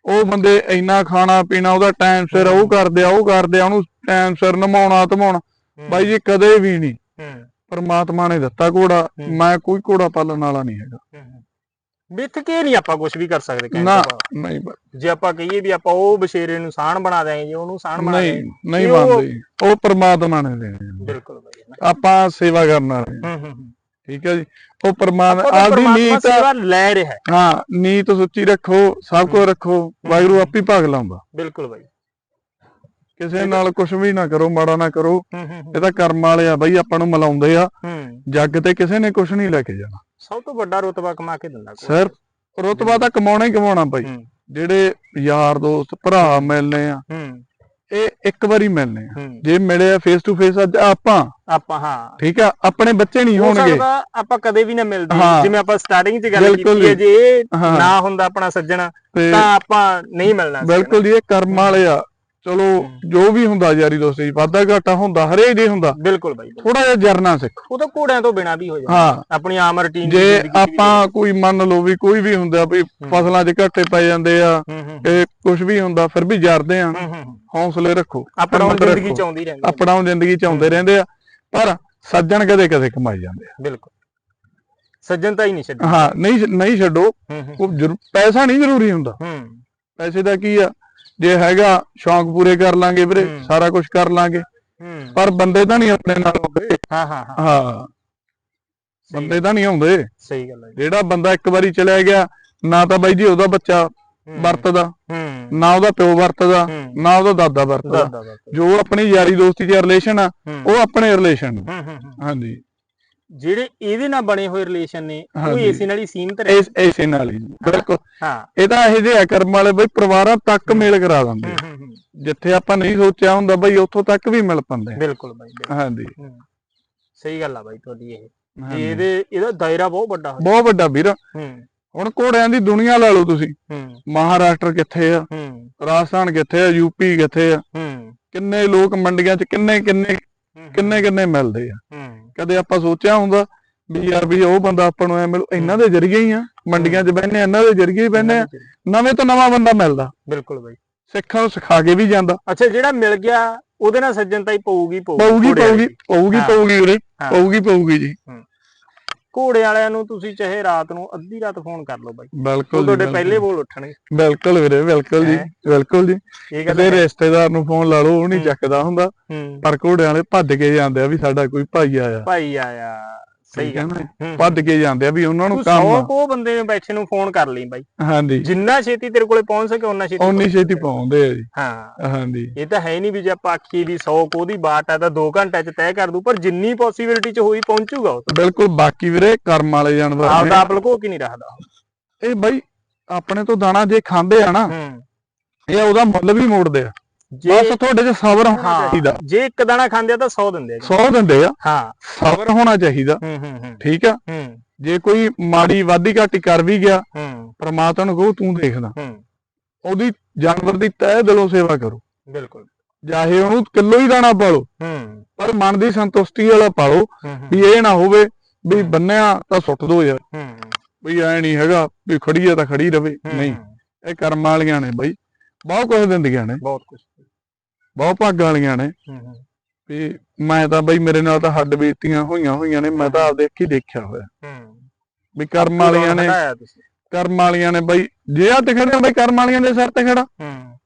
Speaker 2: ਉਹ ਬੰਦੇ ਇੰਨਾ ਖਾਣਾ ਪੀਣਾ ਉਹਦਾ ਟਾਈਮ ਸਿਰ ਉਹ ਕਰਦੇ ਆ ਉਹ ਕਰਦੇ ਆ ਉਹਨੂੰ ਟਾਈਮ ਸਿਰ ਨਮਾਉਣਾ ਧਮਾਉਣਾ ਬਾਈ ਜੀ ਕਦੇ ਵੀ ਨਹੀਂ ਪਰਮਾਤਮਾ ਨੇ ਦਿੱਤਾ ਘੋੜਾ। ਮੈਂ ਕੋਈ ਘੋੜਾ ਪਾਲਣ ਵਾਲਾ ਨਹੀਂ ਹੈਗਾ।
Speaker 3: ਮਿੱਥ ਕੇ ਨਹੀਂ ਆਪਾਂ ਕੁਝ ਵੀ ਕਰ ਸਕਦੇ ਭਾਵ।
Speaker 2: ਨਹੀਂ
Speaker 3: ਜੇ ਆਪਾਂ ਕਹੀਏ ਵੀ ਆਪਾਂ ਉਹ ਬਸ਼ੇਰੇ ਨੂੰ ਸਾਣ ਬਣਾ ਦੇਾਂਗੇ ਜੀ ਉਹਨੂੰ ਸਾਣ ਬਣਾ
Speaker 2: ਨਹੀਂ ਨਹੀਂ
Speaker 3: ਇਹ ਉਹ-
Speaker 2: ਪਰਮਾਤਮਾ ਨੇ ਦੇਣੇ।
Speaker 3: ਬਿਲਕੁਲ।
Speaker 2: ਆਪਾਂ ਸੇਵਾ ਕਰਨ ਵਾਲੇ
Speaker 3: ਹੂੰ ਹੂੰ
Speaker 2: ਠੀਕ ਹੈ ਜੀ? ਉਹ ਪਰਮਾਤਮਾ ਆਪਦੀ ਨੀਤ
Speaker 3: ਲੈ ਰਿਹਾ ਹੈ।
Speaker 2: ਨੀਤ ਸੁੱਚੀ ਰੱਖੋ ਸਭ ਕੁਝ ਰੱਖੋ ਵਾਹਿਗੁਰੂ ਆਪੇ ਭਾਗ ਲਾਉਂਦਾ।
Speaker 3: ਬਿਲਕੁਲ ਬਾਈ।
Speaker 2: ਕਿਸੇ ਨਾਲ ਕੁਝ ਵੀ ਨਾ ਕਰੋ ਮਾੜਾ ਨਾ ਕਰੋ। ਇਹ ਤਾਂ ਕਰਮ ਵਾਲੇ ਆ ਬਈ ਆਪਾਂ ਨੂੰ ਮਿਲਾਉਂਦੇ ਆ। ਜੱਗ ਤੇ ਕਿਸੇ ਨੇ ਕੁਝ ਨਹੀਂ ਲੈ ਕੇ ਜਾਣਾ।
Speaker 3: ਸਭ ਤੋਂ ਵੱਡਾ ਰੁਤਬਾ ਕਮਾ ਕੇ ਦਿੰਦਾ ਕੋਈ।
Speaker 2: ਸਿਰ ਰੁਤਬਾ ਤਾਂ ਕਮਾਉਣਾ ਹੀ ਕਮਾਉਣਾ ਬਈ। ਜਿਹੜੇ ਯਾਰ ਦੋਸਤ ਭਰਾ ਮਿਲਨੇ ਆ। ਇਹ ਇੱਕ ਵਾਰੀ ਮਿਲਨੇ ਆ।
Speaker 3: ਹੂੰ।
Speaker 2: ਜੇ ਮਿਲੇ ਫੇਸ ਟੂ ਫੇਸ ਅੱਜ ਆਪਾਂ।
Speaker 3: ਆਪਾਂ ਹਾਂ।
Speaker 2: ਠੀਕ ਆ? ਆਪਣੇ ਬੱਚੇ ਨਹੀਂ
Speaker 3: ਹੋ
Speaker 2: ਹੋਣਗੇ।
Speaker 3: ਸਕਦਾ ਆਪਾਂ ਕਦੇ ਵੀ ਨਾ ਮਿਲਦੇ।
Speaker 2: ਹਾਂ।
Speaker 3: ਜਿਵੇਂ ਆਪਾਂ ਸਟਾਰਟਿੰਗ 'ਚ ਗੱਲ
Speaker 2: ਬਿਲਕੁਲ
Speaker 3: ਕੀਤੀ ਹੈ ਜੇ। ਇਹ
Speaker 2: ਹਾਂ।
Speaker 3: ਨਾ ਹੁੰਦਾ ਆਪਣਾ ਸੱਜਣ
Speaker 2: ਤੇ
Speaker 3: ਤਾਂ ਆਪਾਂ ਨਹੀਂ ਮਿਲਣਾ ਸੀ
Speaker 2: ਬਿਲਕੁਲ ਜੀ ਇਹ ਕਰਮ ਵਾਲੇ ਆ। ਚਲੋ। ਜੋ ਵੀ ਹੁੰਦਾ ਯਾਰੀ ਦੋਸਤੀ ਵਾਧਾ ਘਾਟਾ ਹੁੰਦਾ ਹਰੇਕ ਦੇ ਹੁੰਦਾ।
Speaker 3: ਬਿਲਕੁਲ ਬਾਈ ਬਿਲਕੁਲ।
Speaker 2: ਥੋੜਾ ਜਿਹਾ ਜਰਨਾ ਸਿੱਖੋ।
Speaker 3: ਉਹ ਤਾਂ ਘੋੜਿਆਂ ਤੋਂ ਬਿਨਾ ਵੀ ਹੋ ਜਾਂਦਾ।
Speaker 2: ਹਾਂ।
Speaker 3: ਆਪਣੀ ਆਮ ਰੁਟੀਨ
Speaker 2: ਜੇ ਆਪਾਂ ਕੋਈ ਮੰਨ ਲਓ ਵੀ ਕੋਈ ਵੀ ਹੁੰਦਾ ਵੀ ਫਸਲਾਂ 'ਚ ਘਾਟੇ ਪੈ ਜਾਂਦੇ ਆ ਇਹ ਕੁਝ ਵੀ ਹੁੰਦਾ ਫਿਰ ਵੀ ਜਰਦੇ ਆ। ਹੌਸਲੇ ਰੱਖੋ
Speaker 3: ਆਪਣਾ ਜ਼ਿੰਦਗੀ। ਚ ਆਉਂਦੀ ਰਹਿੰਦੀ।
Speaker 2: ਆਪਣਾ ਜ਼ਿੰਦਗੀ ਚ ਆਉਂਦੇ ਰਹਿੰਦੇ ਆ ਪਰ ਸੱਜਣ ਕਦੇ ਕਦੇ ਕਮਾਈ ਜਾਂਦੇ
Speaker 3: ਬਿਲਕੁਲ। ਸੱਜਣ ਤਾਂ ਹੀ ਨਹੀਂ ਛੱਡੀ
Speaker 2: ਆ ਹਾਂ ਨਹੀਂ ਨਹੀਂ ਛੱਡੋ। ਪੈਸਾ ਨਹੀਂ ਜ਼ਰੂਰੀ ਹੁੰਦਾ।
Speaker 3: ਹੂੰ।
Speaker 2: ਪੈਸੇ ਦਾ ਕੀ ਆ? ਜੇ ਹੈਗਾ ਸ਼ੌਂਕ ਪੂਰੇ ਕਰ ਲਾਂਗੇ ਵੀਰੇ। ਸਾਰਾ ਕੁਝ ਕਰ ਲਾਂਗੇ। ਪਰ ਬੰਦੇ ਤਾਂ ਨਹੀਂ ਆਪਣੇ ਨਾਲ ਆਉਂਦੇ।
Speaker 3: ਹਾਂ ਹਾਂ ਹਾਂ।
Speaker 2: ਬੰਦੇ ਤਾਂ ਨਹੀਂ ਆਉਂਦੇ।
Speaker 3: ਸਹੀ ਗੱਲ ਹੈ।
Speaker 2: ਜਿਹੜਾ ਬੰਦਾ ਇੱਕ ਵਾਰੀ ਚਲਿਆ ਗਿਆ ਨਾ ਤਾਂ ਬਾਈ ਜੀ ਉਹਦਾ ਬੱਚਾ ਵਰਤਦਾ ਨਾ ਉਹਦਾ ਪਿਓ ਵਰਤਦਾ ਨਾ ਉਹਦਾ ਦਾਦਾ ਵਰਤਦਾ। ਜੋ ਆਪਣੀ ਯਾਰੀ ਦੋਸਤੀ ਚ ਰਿਲੇਸ਼ਨ ਆ ਉਹ ਆਪਣੇ ਰਿਲੇਸ਼ਨ। ਹਾਂਜੀ।
Speaker 3: ਜਿਹੜੇ ਇਹਦੇ ਨਾਲ ਬਣੇ ਹੋਏ ਰਿਲੇਸ਼ਨ ਨੇ ਉਹ। ਏਸੀ ਨਾਲ ਹੀ ਸੀਮਤ ਰਹੇ।
Speaker 2: ਇਸ ਇਸੇ ਨਾਲ ਹੀ। ਬਿਲਕੁਲ।
Speaker 3: ਹਾਂ।
Speaker 2: ਇਹ ਤਾਂ ਇਹ ਜਿਹੇ ਕਰਮ ਵਾਲੇ ਬਈ ਪਰਿਵਾਰਾਂ ਤੱਕ ਮੇਲ ਕਰਾ ਦਿੰਦੇ ਜਿੱਥੇ ਆਪਾਂ ਨਹੀਂ ਸੋਚਿਆ ਹੁੰਦਾ ਬਈ ਉੱਥੋਂ ਤੱਕ ਵੀ ਮਿਲ ਪੰਦੇ
Speaker 3: ਬਿਲਕੁਲ ਬਾਈ।
Speaker 2: ਹਾਂਜੀ।
Speaker 3: ਸਹੀ ਗੱਲ ਆ ਬਾਈ ਤੁਹਾਡੀ ਇਹ। ਇਹਦੇ ਇਹਦਾ ਦਾਇਰਾ ਬਹੁਤ ਵੱਡਾ ਹੋ
Speaker 2: ਬਹੁਤ ਵੱਡਾ ਵੀਰ। ਹੁਣ ਘੋੜਿਆਂ ਦੀ ਦੁਨੀਆ ਲਾ ਲਓ ਤੁਸੀਂ। ਮਹਾਰਾਸ਼ਟਰ ਕਿੱਥੇ ਆ? ਰਾਜਸਥਾਨ ਕਿੱਥੇ ਆ? ਯੂਪੀ ਕਿੱਥੇ ਆ? ਕਿੰਨੇ ਲੋਕ ਮੰਡੀਆਂ 'ਚ ਕਿੰਨੇ ਕਿੰਨੇ ਕਿੰਨੇ ਕਿੰਨੇ ਮਿਲਦੇ ਆ। ਕਦੇ ਆਪਾਂ ਸੋਚਿਆ ਹੁੰਦਾ ਵੀ ਯਾਰ ਵੀ ਉਹ ਬੰਦਾ ਆਪਾਂ ਨੂੰ ਐ ਮਿਲ ਇਹਨਾਂ ਦੇ ਜ਼ਰੀਏ ਹੀ ਆ। ਮੰਡੀਆਂ 'ਚ ਆ ਇਹਨਾਂ ਦੇ ਜ਼ਰੀਏ ਹੀ ਆ। ਨਵੇਂ ਤੋਂ ਨਵਾਂ ਬੰਦਾ ਮਿਲਦਾ।
Speaker 3: ਬਿਲਕੁਲ ਬਾਈ।
Speaker 2: ਸਿੱਖਾਂ ਨੂੰ ਸਿਖਾ ਕੇ ਵੀ ਜਾਂਦਾ।
Speaker 3: ਅੱਛਾ ਜਿਹੜਾ ਮਿਲ ਗਿਆ ਉਹਦੇ ਨਾਲ ਸੱਜਣਤਾ ਹੀ ਪਊਗੀ
Speaker 2: ਪਊਗੀ। ਪਊਗੀ ਪਊਗੀ। ਪਊਗੀ
Speaker 3: ਹਾਂ।
Speaker 2: ਪਊਗੀ ਪਊਗੀ ਜੀ।
Speaker 3: ਘੋੜੇ ਵਾਲਿਆਂ ਨੂੰ ਤੁਸੀਂ ਚਾਹੇ ਰਾਤ ਨੂੰ ਅੱਧੀ ਰਾਤ ਫੋਨ ਕਰ ਲਓ ਬਾਈ
Speaker 2: ਬਿਲਕੁਲ
Speaker 3: ਤੁਹਾਡੇ। ਪਹਿਲੇ ਬੋਲ ਉੱਠਣਗੇ
Speaker 2: ਬਿਲਕੁਲ ਵੀਰੇ ਬਿਲਕੁਲ ਜੀ? ਬਿਲਕੁਲ ਜੀ ਕਦੇ। ਰਿਸ਼ਤੇਦਾਰ ਨੂੰ ਫੋਨ ਲਾ ਲਓ ਉਹ ਨਹੀਂ। ਚੱਕਦਾ ਹੁੰਦਾ ਪਰ ਘੋੜਿਆਂ ਵਾਲੇ ਭੱਜ ਕੇ ਜਾਂਦੇ ਆ ਵੀ ਸਾਡਾ ਕੋਈ ਭਾਈ ਆਇਆ
Speaker 3: ਭਾਈ ਆਇਆ ਸਹੀ ਗੱਲ ਹੂੰ।
Speaker 2: ਭੱਜ ਕੇ ਜਾਂਦੇ ਆ ਵੀ ਉਹਨਾਂ ਨੂੰ ਕੰਮ ਆ।
Speaker 3: ਕੋ ਬੰਦੇ ਨੂੰ ਬੈਠੇ ਨੂੰ ਫੋਨ ਕਰ ਲਈ ਬਾਈ।
Speaker 2: ਹਾਂਜੀ।
Speaker 3: ਜਿੰਨਾ ਛੇਤੀ ਤੇਰੇ ਕੋਲੇ ਪਹੁੰਚ ਸਕੇ ਉਹਨਾਂ ਛੇਤੀ ਪਹੁੰਚ
Speaker 2: ਛੇਤੀ। ਪਾਉਂਦੇ ਆ ਜੀ।
Speaker 3: ਹਾਂ।
Speaker 2: ਹਾਂਜੀ।
Speaker 3: ਇਹ ਤਾਂ ਹੈ ਨਹੀਂ ਵੀ ਜੇ ਆਪਾਂ ਆਖੀਏ ਵੀ 100 ਕੋ ਦੀ ਬਾਟ ਆ ਤਾਂ 2 ਘੰਟਿਆਂ ਚ ਤੈਅ ਕਰ ਦੂ ਪਰ ਜਿੰਨੀ ਪੋਸੀਬਿਲਿਟੀ ਚ ਹੋਈ ਪਹੁੰਚੂਗਾ ਉਹ
Speaker 2: ਬਿਲਕੁਲ ਬਾਕੀ ਵੀਰੇ ਕਰਮ ਵਾਲੇ ਜਾਨਵਰ
Speaker 3: ਆਪ। ਦਾ ਆਪ ਲੁਕੋ ਕੇ ਨਹੀਂ ਰੱਖਦਾ
Speaker 2: ਇਹ ਬਾਈ ਆਪਣੇ ਤੋਂ ਦਾਣਾ ਜੇ ਖਾਂਦੇ ਆ ਨਾ ਇਹ ਉਹਦਾ ਮੁੱਲ ਵੀ ਮੋੜਦੇ ਆ। ਬਸ ਤੁਹਾਡੇ 'ਚ ਸਬਰ ਹੋਣਾ ਚਾਹੀਦਾ।
Speaker 3: ਜੇ ਇੱਕ ਦਾਣਾ ਖਾਂਦੇ ਆ ਤਾਂ 100 ਦਿੰਦੇ ਆ ਜੀ।
Speaker 2: 100 ਦਿੰਦੇ ਆ?
Speaker 3: ਹਾਂ।
Speaker 2: ਸਬਰ ਹੋਣਾ ਚਾਹੀਦਾ।
Speaker 3: ਹੂੰ ਹੂੰ
Speaker 2: ਠੀਕ ਆ?
Speaker 3: ਹੂੰ।
Speaker 2: ਜੇ ਕੋਈ ਮਾੜੀ ਵਾਧੀ ਘਾਟੀ ਕਰ ਵੀ ਗਿਆ
Speaker 3: ਹੂੰ।
Speaker 2: ਪ੍ਰਮਾਤਮਾ ਨੂੰ ਕਹੋ ਤੂੰ ਦੇਖਦਾ
Speaker 3: ਹੂੰ।
Speaker 2: ਉਹਦੀ ਜਾਨਵਰ ਦੀ ਤਹਿ ਦਿਲੋਂ ਸੇਵਾ ਕਰੋ।
Speaker 3: ਬਿਲਕੁਲ।
Speaker 2: ਚਾਹੇ ਉਹਨੂੰ ਕਿਲੋ ਹੀ ਦਾਣਾ ਪਾਲੋ
Speaker 3: ਹੂੰ।
Speaker 2: ਪਰ ਮਨ ਦੀ ਸੰਤੁਸ਼ਟੀ ਵਾਲਾ ਪਾਲੋ ਵੀ ਇਹ ਨਾ ਹੋਵੇ ਵੀ ਬੰਨਿਆ ਤਾਂ ਸੁੱਟ ਦੋ ਯਾਰ।
Speaker 3: ਹੂੰ।
Speaker 2: ਵੀ ਐ ਨਹੀਂ ਹੈਗਾ ਵੀ ਖੜੀ ਆ ਤਾਂ ਖੜੀ ਰਵੇ। ਨਹੀਂ ਇਹ ਕਰਮ ਵਾਲੀਆਂ ਨੇ ਬਾਈ। ਬਹੁਤ ਕੁਝ ਦਿੰਦੀਆਂ ਨੇ।
Speaker 3: ਬਹੁਤ ਕੁਝ
Speaker 2: ਬਹੁਤ ਭਾਗਾਂ ਵਾਲੀਆਂ ਨੇ। ਵੀ ਮੈਂ ਤਾਂ ਬਈ ਮੇਰੇ ਨਾਲ ਤਾਂ ਹੱਡ ਬੀਤੀਆਂ ਹੋਈਆਂ ਹੋਈਆਂ ਨੇ ਮੈਂ ਤਾਂ ਆਪਦੇ ਅੱਖੀ ਦੇਖਿਆ ਹੋਇਆ।
Speaker 3: ਹੂੰ।
Speaker 2: ਵੀ ਕਰਮ ਵਾਲੀਆਂ ਨੇ ਕਰਮ ਵਾਲੀਆਂ ਨੇ ਬਈ ਜੇ ਆ ਤੇ ਖੜੇ ਆ ਬਈ ਕਰਮ ਵਾਲੀਆਂ ਦੇ ਸਿਰ ਤੇ ਖੜਾ।
Speaker 3: ਹੂੰ।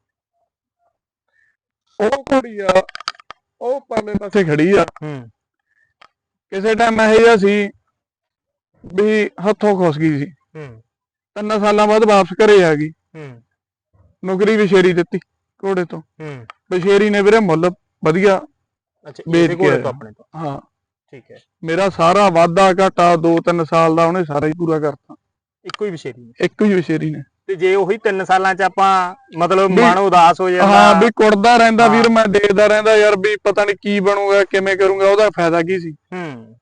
Speaker 2: ਉਹ ਕੁੜੀ ਆ ਉਹ ਪਰਲੇ ਪਾਸੇ ਖੜੀ ਆ।
Speaker 3: ਹੂੰ।
Speaker 2: ਕਿਸੇ ਟਾਈਮ ਇਹ ਜਿਹਾ ਸੀ ਵੀ ਹੱਥੋਂ ਖੁੱਸ ਗਈ ਸੀ।
Speaker 3: ਹੂੰ।
Speaker 2: ਤਿੰਨ ਸਾਲਾਂ ਬਾਅਦ ਵਾਪਸ ਘਰੇ ਆ ਗਈ।
Speaker 3: ਹੂੰ।
Speaker 2: ਨੌਕਰੀ ਵਿਸ਼ੇਰੀ ਦਿੱਤੀ। ਘੋੜੇ ਤੋਂ।
Speaker 3: ਹੂੰ।
Speaker 2: ਵਿਸ਼ੇਰੀ ਨੇ ਵੀਰੇ ਮੁੱਲ ਵਧੀਆ
Speaker 3: ਅੱਛਾ
Speaker 2: ਵੇਚ
Speaker 3: ਇਹਦੇ ਕੋਲ
Speaker 2: ਕੇ
Speaker 3: ਤੋਂ ਆਪਣੇ ਤੋਂ?
Speaker 2: ਹਾਂ।
Speaker 3: ਠੀਕ ਹੈ।
Speaker 2: ਮੇਰਾ ਸਾਰਾ ਵਾਧਾ ਘਾਟਾ 2-3 ਸਾਲ ਦਾ ਉਹਨੇ ਸਾਰਾ ਹੀ ਪੂਰਾ ਕਰਤਾ।
Speaker 3: ਇੱਕੋ ਹੀ ਵਿਸ਼ੇਰੀ ਨੇ।
Speaker 2: ਇੱਕ ਹੀ ਵਿਸ਼ੇਰੀ ਨੇ।
Speaker 3: ਤੇ ਜੇ ਉਹੀ 3 ਸਾਲਾਂ ਚ ਆਪਾਂ ਮਤਲਬ
Speaker 2: ਵੀ-
Speaker 3: ਮਨ ਉਦਾਸ ਹੋ ਜਾਂਦਾ
Speaker 2: ਹਾਂ ਵੀ ਕੁੜਦਾ ਰਹਿੰਦਾ ਵੀਰ
Speaker 3: ਹਾਂ।
Speaker 2: ਮੈਂ ਦੇਖਦਾ ਰਹਿੰਦਾ ਯਾਰ ਵੀ ਪਤਾ ਨਹੀਂ ਕੀ ਬਣੂਗਾ ਕਿਵੇਂ ਕਰੂੰਗਾ ਉਹਦਾ ਫਾਇਦਾ ਕੀ ਸੀ?
Speaker 3: ਹੂੰ।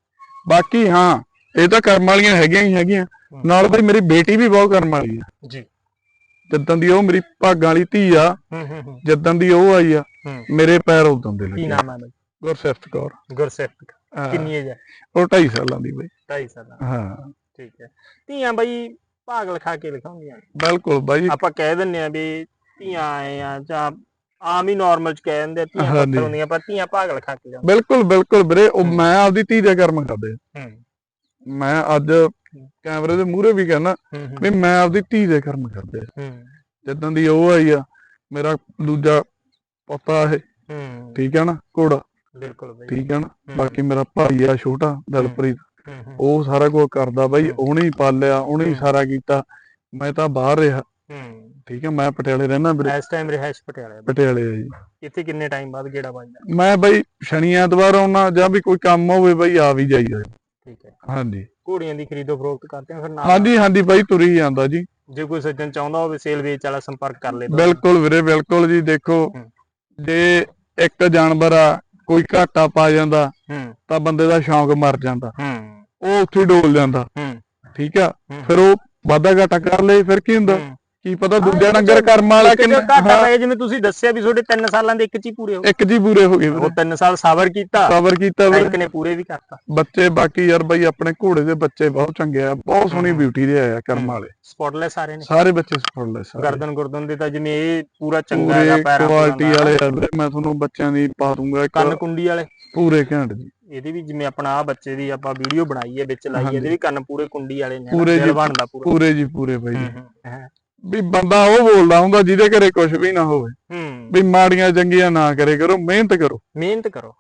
Speaker 2: ਬਾਕੀ ਹਾਂ ਇਹ ਤਾਂ ਕਰਮ ਵਾਲੀਆਂ ਹੈਗੀਆਂ ਹੀ ਹੈਗੀਆਂ। ਨਾਲ ਬਈ ਮੇਰੀ ਬੇਟੀ ਵੀ ਬਹੁਤ ਕਰਮ ਵਾਲੀ ਆ
Speaker 3: ਜੀ।
Speaker 2: ਜਿੱਦਾਂ ਦੀ ਉਹ ਮੇਰੀ ਭਾਗਾਂ ਵਾਲੀ ਧੀ ਆ
Speaker 3: ਹੂੰ ਹੂੰ ਹੂੰ।
Speaker 2: ਜਿੱਦਾਂ ਦੀ ਉਹ ਆਈ ਆ
Speaker 3: ਹੂੰ।
Speaker 2: ਮੇਰੇ ਪੈਰ ਉਦੋਂ ਦੇ
Speaker 3: ਕੀ
Speaker 2: ਲੱਗੇ।
Speaker 3: ਨਾਮ ਹੈ ਬਾਈ
Speaker 2: ਗੁਰਸਿਫਤ ਕੌਰ।
Speaker 3: ਗੁਰਸਿਫਤ
Speaker 2: ਹਾਂ,
Speaker 3: ਕਿੰਨੀ ਏਜ ਹੈ
Speaker 2: ਉਹ 2.5 ਸਾਲਾਂ ਦੀ ਬਈ।
Speaker 3: 2.5 ਸਾਲਾਂ।
Speaker 2: ਹਾਂ।
Speaker 3: ਠੀਕ ਹੈ। ਧੀਆਂ ਬਾਈ ਭਾਗ ਲਿਖਾ ਕੇ ਲਿਖਾਉਂਦੀਆਂ। ਨੇ।
Speaker 2: ਬਿਲਕੁਲ ਬਾਈ।
Speaker 3: ਆਪਾਂ ਕਹਿ ਦਿੰਨੇ ਆ ਵੀ ਧੀਆਂ ਆਏ ਆ ਜਾਂ ਆਮ ਹੀ ਨਾਰਮਲ ਚ ਕਹਿ ਦਿੰਦੇ ਆ, ਧੀਆਂ
Speaker 2: ਹਾਂਜੀ।
Speaker 3: ਪੱਥਰ ਹੁੰਦੀਆਂ ਪਰ ਧੀਆਂ ਭਾਗ ਲਿਖਾ ਕੇ
Speaker 2: ਬਿਲਕੁਲ ਬਿਲਕੁਲ ਵੀਰੇ। ਉਹ। ਮੈਂ ਆਪਦੀ ਧੀ ਦੇ ਕਰਮ ਕਰਦੇ
Speaker 3: ਹੂੰ।
Speaker 2: ਮੈਂ ਅੱਜ ਕੈਮਰੇ ਦੇ ਮੂਹਰੇ ਵੀ
Speaker 3: ਹੂੰ,
Speaker 2: ਵੀ ਮੈਂ ਆਪਦੀ ਧੀ ਦੇ ਕਰਮ ਕਰਦੇ
Speaker 3: ਹੂੰ।
Speaker 2: ਜਿੱਦਾਂ ਦੀ ਉਹ ਆਈ ਆ ਮੇਰਾ ਦੂਜਾ ਪੋਤਾ ਇਹ
Speaker 3: ਹੂੰ।
Speaker 2: ਠੀਕ ਹੈ ਨਾ ਘੋੜਾ?
Speaker 3: ਬਿਲਕੁਲ ਬਾਈ।
Speaker 2: ਠੀਕ ਹੈ ਨਾ? ਬਾਕੀ ਮੇਰਾ ਭਾਈ ਆ ਛੋਟਾ ਦਲਪ੍ਰੀਤ। ਉਹ ਸਾਰਾ ਕੁਝ ਕਰਦਾ ਬਾਈ ਉਹਨੇ ਹੀ ਪਾਲਿਆ ਉਹਨੇ ਹੀ। ਸਾਰਾ ਕੀਤਾ। ਮੈਂ ਤਾਂ ਬਾਹਰ ਰਿਹਾ।
Speaker 3: ਹੂੰ।
Speaker 2: ਠੀਕ ਹੈ ਮੈਂ ਪਟਿਆਲੇ ਰਹਿਣਾ ਵੀਰੇ।
Speaker 3: ਇਸ ਟਾਈਮ ਰਿਹਾਇਸ਼ ਪਟਿਆਲੇ
Speaker 2: ਪਟਿਆਲੇ ਆ ਜੀ।
Speaker 3: ਇੱਥੇ ਕਿੰਨੇ ਟਾਈਮ ਬਾਅਦ ਗੇੜਾ ਵੱਜਦਾ?
Speaker 2: ਮੈਂ ਬਾਈ ਸ਼ਨੀ ਐਤਵਾਰ ਆਉਣਾ ਜਾਂ ਵੀ ਕੋਈ ਕੰਮ ਹੋਵੇ ਬਾਈ ਆ ਵੀ ਜਾਈਦਾ।
Speaker 3: ਠੀਕ ਹੈ।
Speaker 2: ਹਾਂਜੀ।
Speaker 3: ਘੋੜੀਆਂ ਦੀ ਖਰੀਦੋ ਫਰੋਖਤ ਕਰਦੇ ਹੋ ਫਿਰ ਨਾਲ
Speaker 2: ਹਾਂਜੀ ਹਾਂਜੀ ਬਾਈ ਤੁਰੀ ਜਾਂਦਾ ਜੀ।
Speaker 3: ਜੇ ਕੋਈ ਸੱਜਣ ਚਾਹੁੰਦਾ ਹੋਵੇ ਸੇਲ ਵੇਚ ਵਾਲਾ ਸੰਪਰਕ ਕਰ ਲੇ
Speaker 2: ਬਿਲਕੁਲ ਵੀਰੇ ਬਿਲਕੁਲ ਜੀ ਦੇਖੋ। ਜੇ ਇੱਕ ਜਾਨਵਰ ਆ ਕੋਈ ਘਾਟਾ ਪਾ ਜਾਂਦਾ ਤਾਂ ਬੰਦੇ ਦਾ ਸ਼ੌਂਕ ਮਰ ਜਾਂਦਾ।
Speaker 3: ਹੂੰ।
Speaker 2: ਉਹ ਉੱਥੇ ਡੋਲ ਜਾਂਦਾ।
Speaker 3: ਹੂੰ।
Speaker 2: ਠੀਕ ਆ। ਫਿਰ ਉਹ ਵਾਧਾ ਘਾਟਾ ਕਰ ਲਏ ਫਿਰ ਕੀ ਹੁੰਦਾ। ਕੀ ਪਤਾ ਦੂਜਾ ਡੰਗਰ ਕਰਮ ਵਾਲਾ ਕਿੰਨਾ
Speaker 3: ਘਾਟਾ ਪਏ ਜਿਵੇਂ ਤੁਸੀਂ ਦੱਸਿਆ ਵੀ ਤੁਹਾਡੇ 3 ਸਾਲਾਂ ਦੇ ਇੱਕ ਚ ਹੀ ਪੂਰੇ ਹੋ ਗਏ।
Speaker 2: ਇੱਕ ਜੀ ਪੂਰੇ ਹੋ ਗਏ
Speaker 3: ਉਹ 3 ਸਾਲ ਸਬਰ ਕੀਤਾ।
Speaker 2: ਕਵਰ ਕੀਤਾ
Speaker 3: ਇੱਕ ਨੇ ਪੂਰੇ ਵੀ ਕਰਤਾ।
Speaker 2: ਬੱਚੇ ਬਾਕੀ ਯਾਰ ਬਾਈ ਆਪਣੇ ਘੋੜੇ ਦੇ ਬੱਚੇ ਬਹੁਤ ਚੰਗੇ ਆ ਬਹੁਤ ਸੋਹਣੀ। ਬਿਊਟੀ ਦੇ ਆਇਆ ਕਰਮ। ਵਾਲੇ।
Speaker 3: ਸਪੌਟਲੈਸ ਸਾਰੇ ਨੇ।
Speaker 2: ਸਾਰੇ ਬੱਚੇ ਸਫਲ ਲੈ ਸਾਰੇ
Speaker 3: ਗਰਦਨ ਗੁਰਦਨ ਦੇ ਤਾਂ ਜਿਵੇਂ ਇਹ ਪੂਰਾ ਚੰਗਾ ਹੈਗਾ
Speaker 2: ਪੂਰੇ ਕੁਆਲਿਟੀ। ਵਾਲੇ ਆ ਮੈਂ ਤੁਹਾਨੂੰ ਬੱਚਿਆਂ ਦੀ ਪਾ ਦੂੰਗਾ
Speaker 3: ਕੰਨ ਕੁੰਡੀ ਵਾਲੇ।
Speaker 2: ਪੂਰੇ ਘੈਂਟ ਜੀ।
Speaker 3: ਇਹਦੀ ਵੀ ਜਿਵੇਂ ਆਪਣਾ ਆ ਬੱਚੇ ਦੀ ਆਪਾਂ ਵੀਡੀਓ ਬਣਾਈ ਹੈ ਵਿੱਚ ਲਾਈ ਹੈ। ਇਹਦੇ ਵੀ ਕੰਨ ਪੂਰੇ ਕੁੰਡੀ ਵਾਲੇ ਨੇ
Speaker 2: ਪੂਰੇ ਜੀ,
Speaker 3: ਬਣਦਾ ਪੂਰਾ।
Speaker 2: ਪੂਰੇ ਜੀ ਪੂਰੇ ਬਾਈ ਜੀ। ਵੀ ਬੰਦਾ ਉਹ ਬੋਲਦਾ ਹੁੰਦਾ ਜਿਹਦੇ ਘਰੇ ਕੁਝ ਵੀ ਨਾ ਹੋਵੇ।
Speaker 3: ਹੂੰ।
Speaker 2: ਵੀ ਮਾੜੀਆਂ ਚੰਗੀਆਂ ਨਾ ਕਰੇ ਕਰੋ ਮਿਹਨਤ ਕਰੋ।
Speaker 3: ਮਿਹਨਤ ਕਰੋ।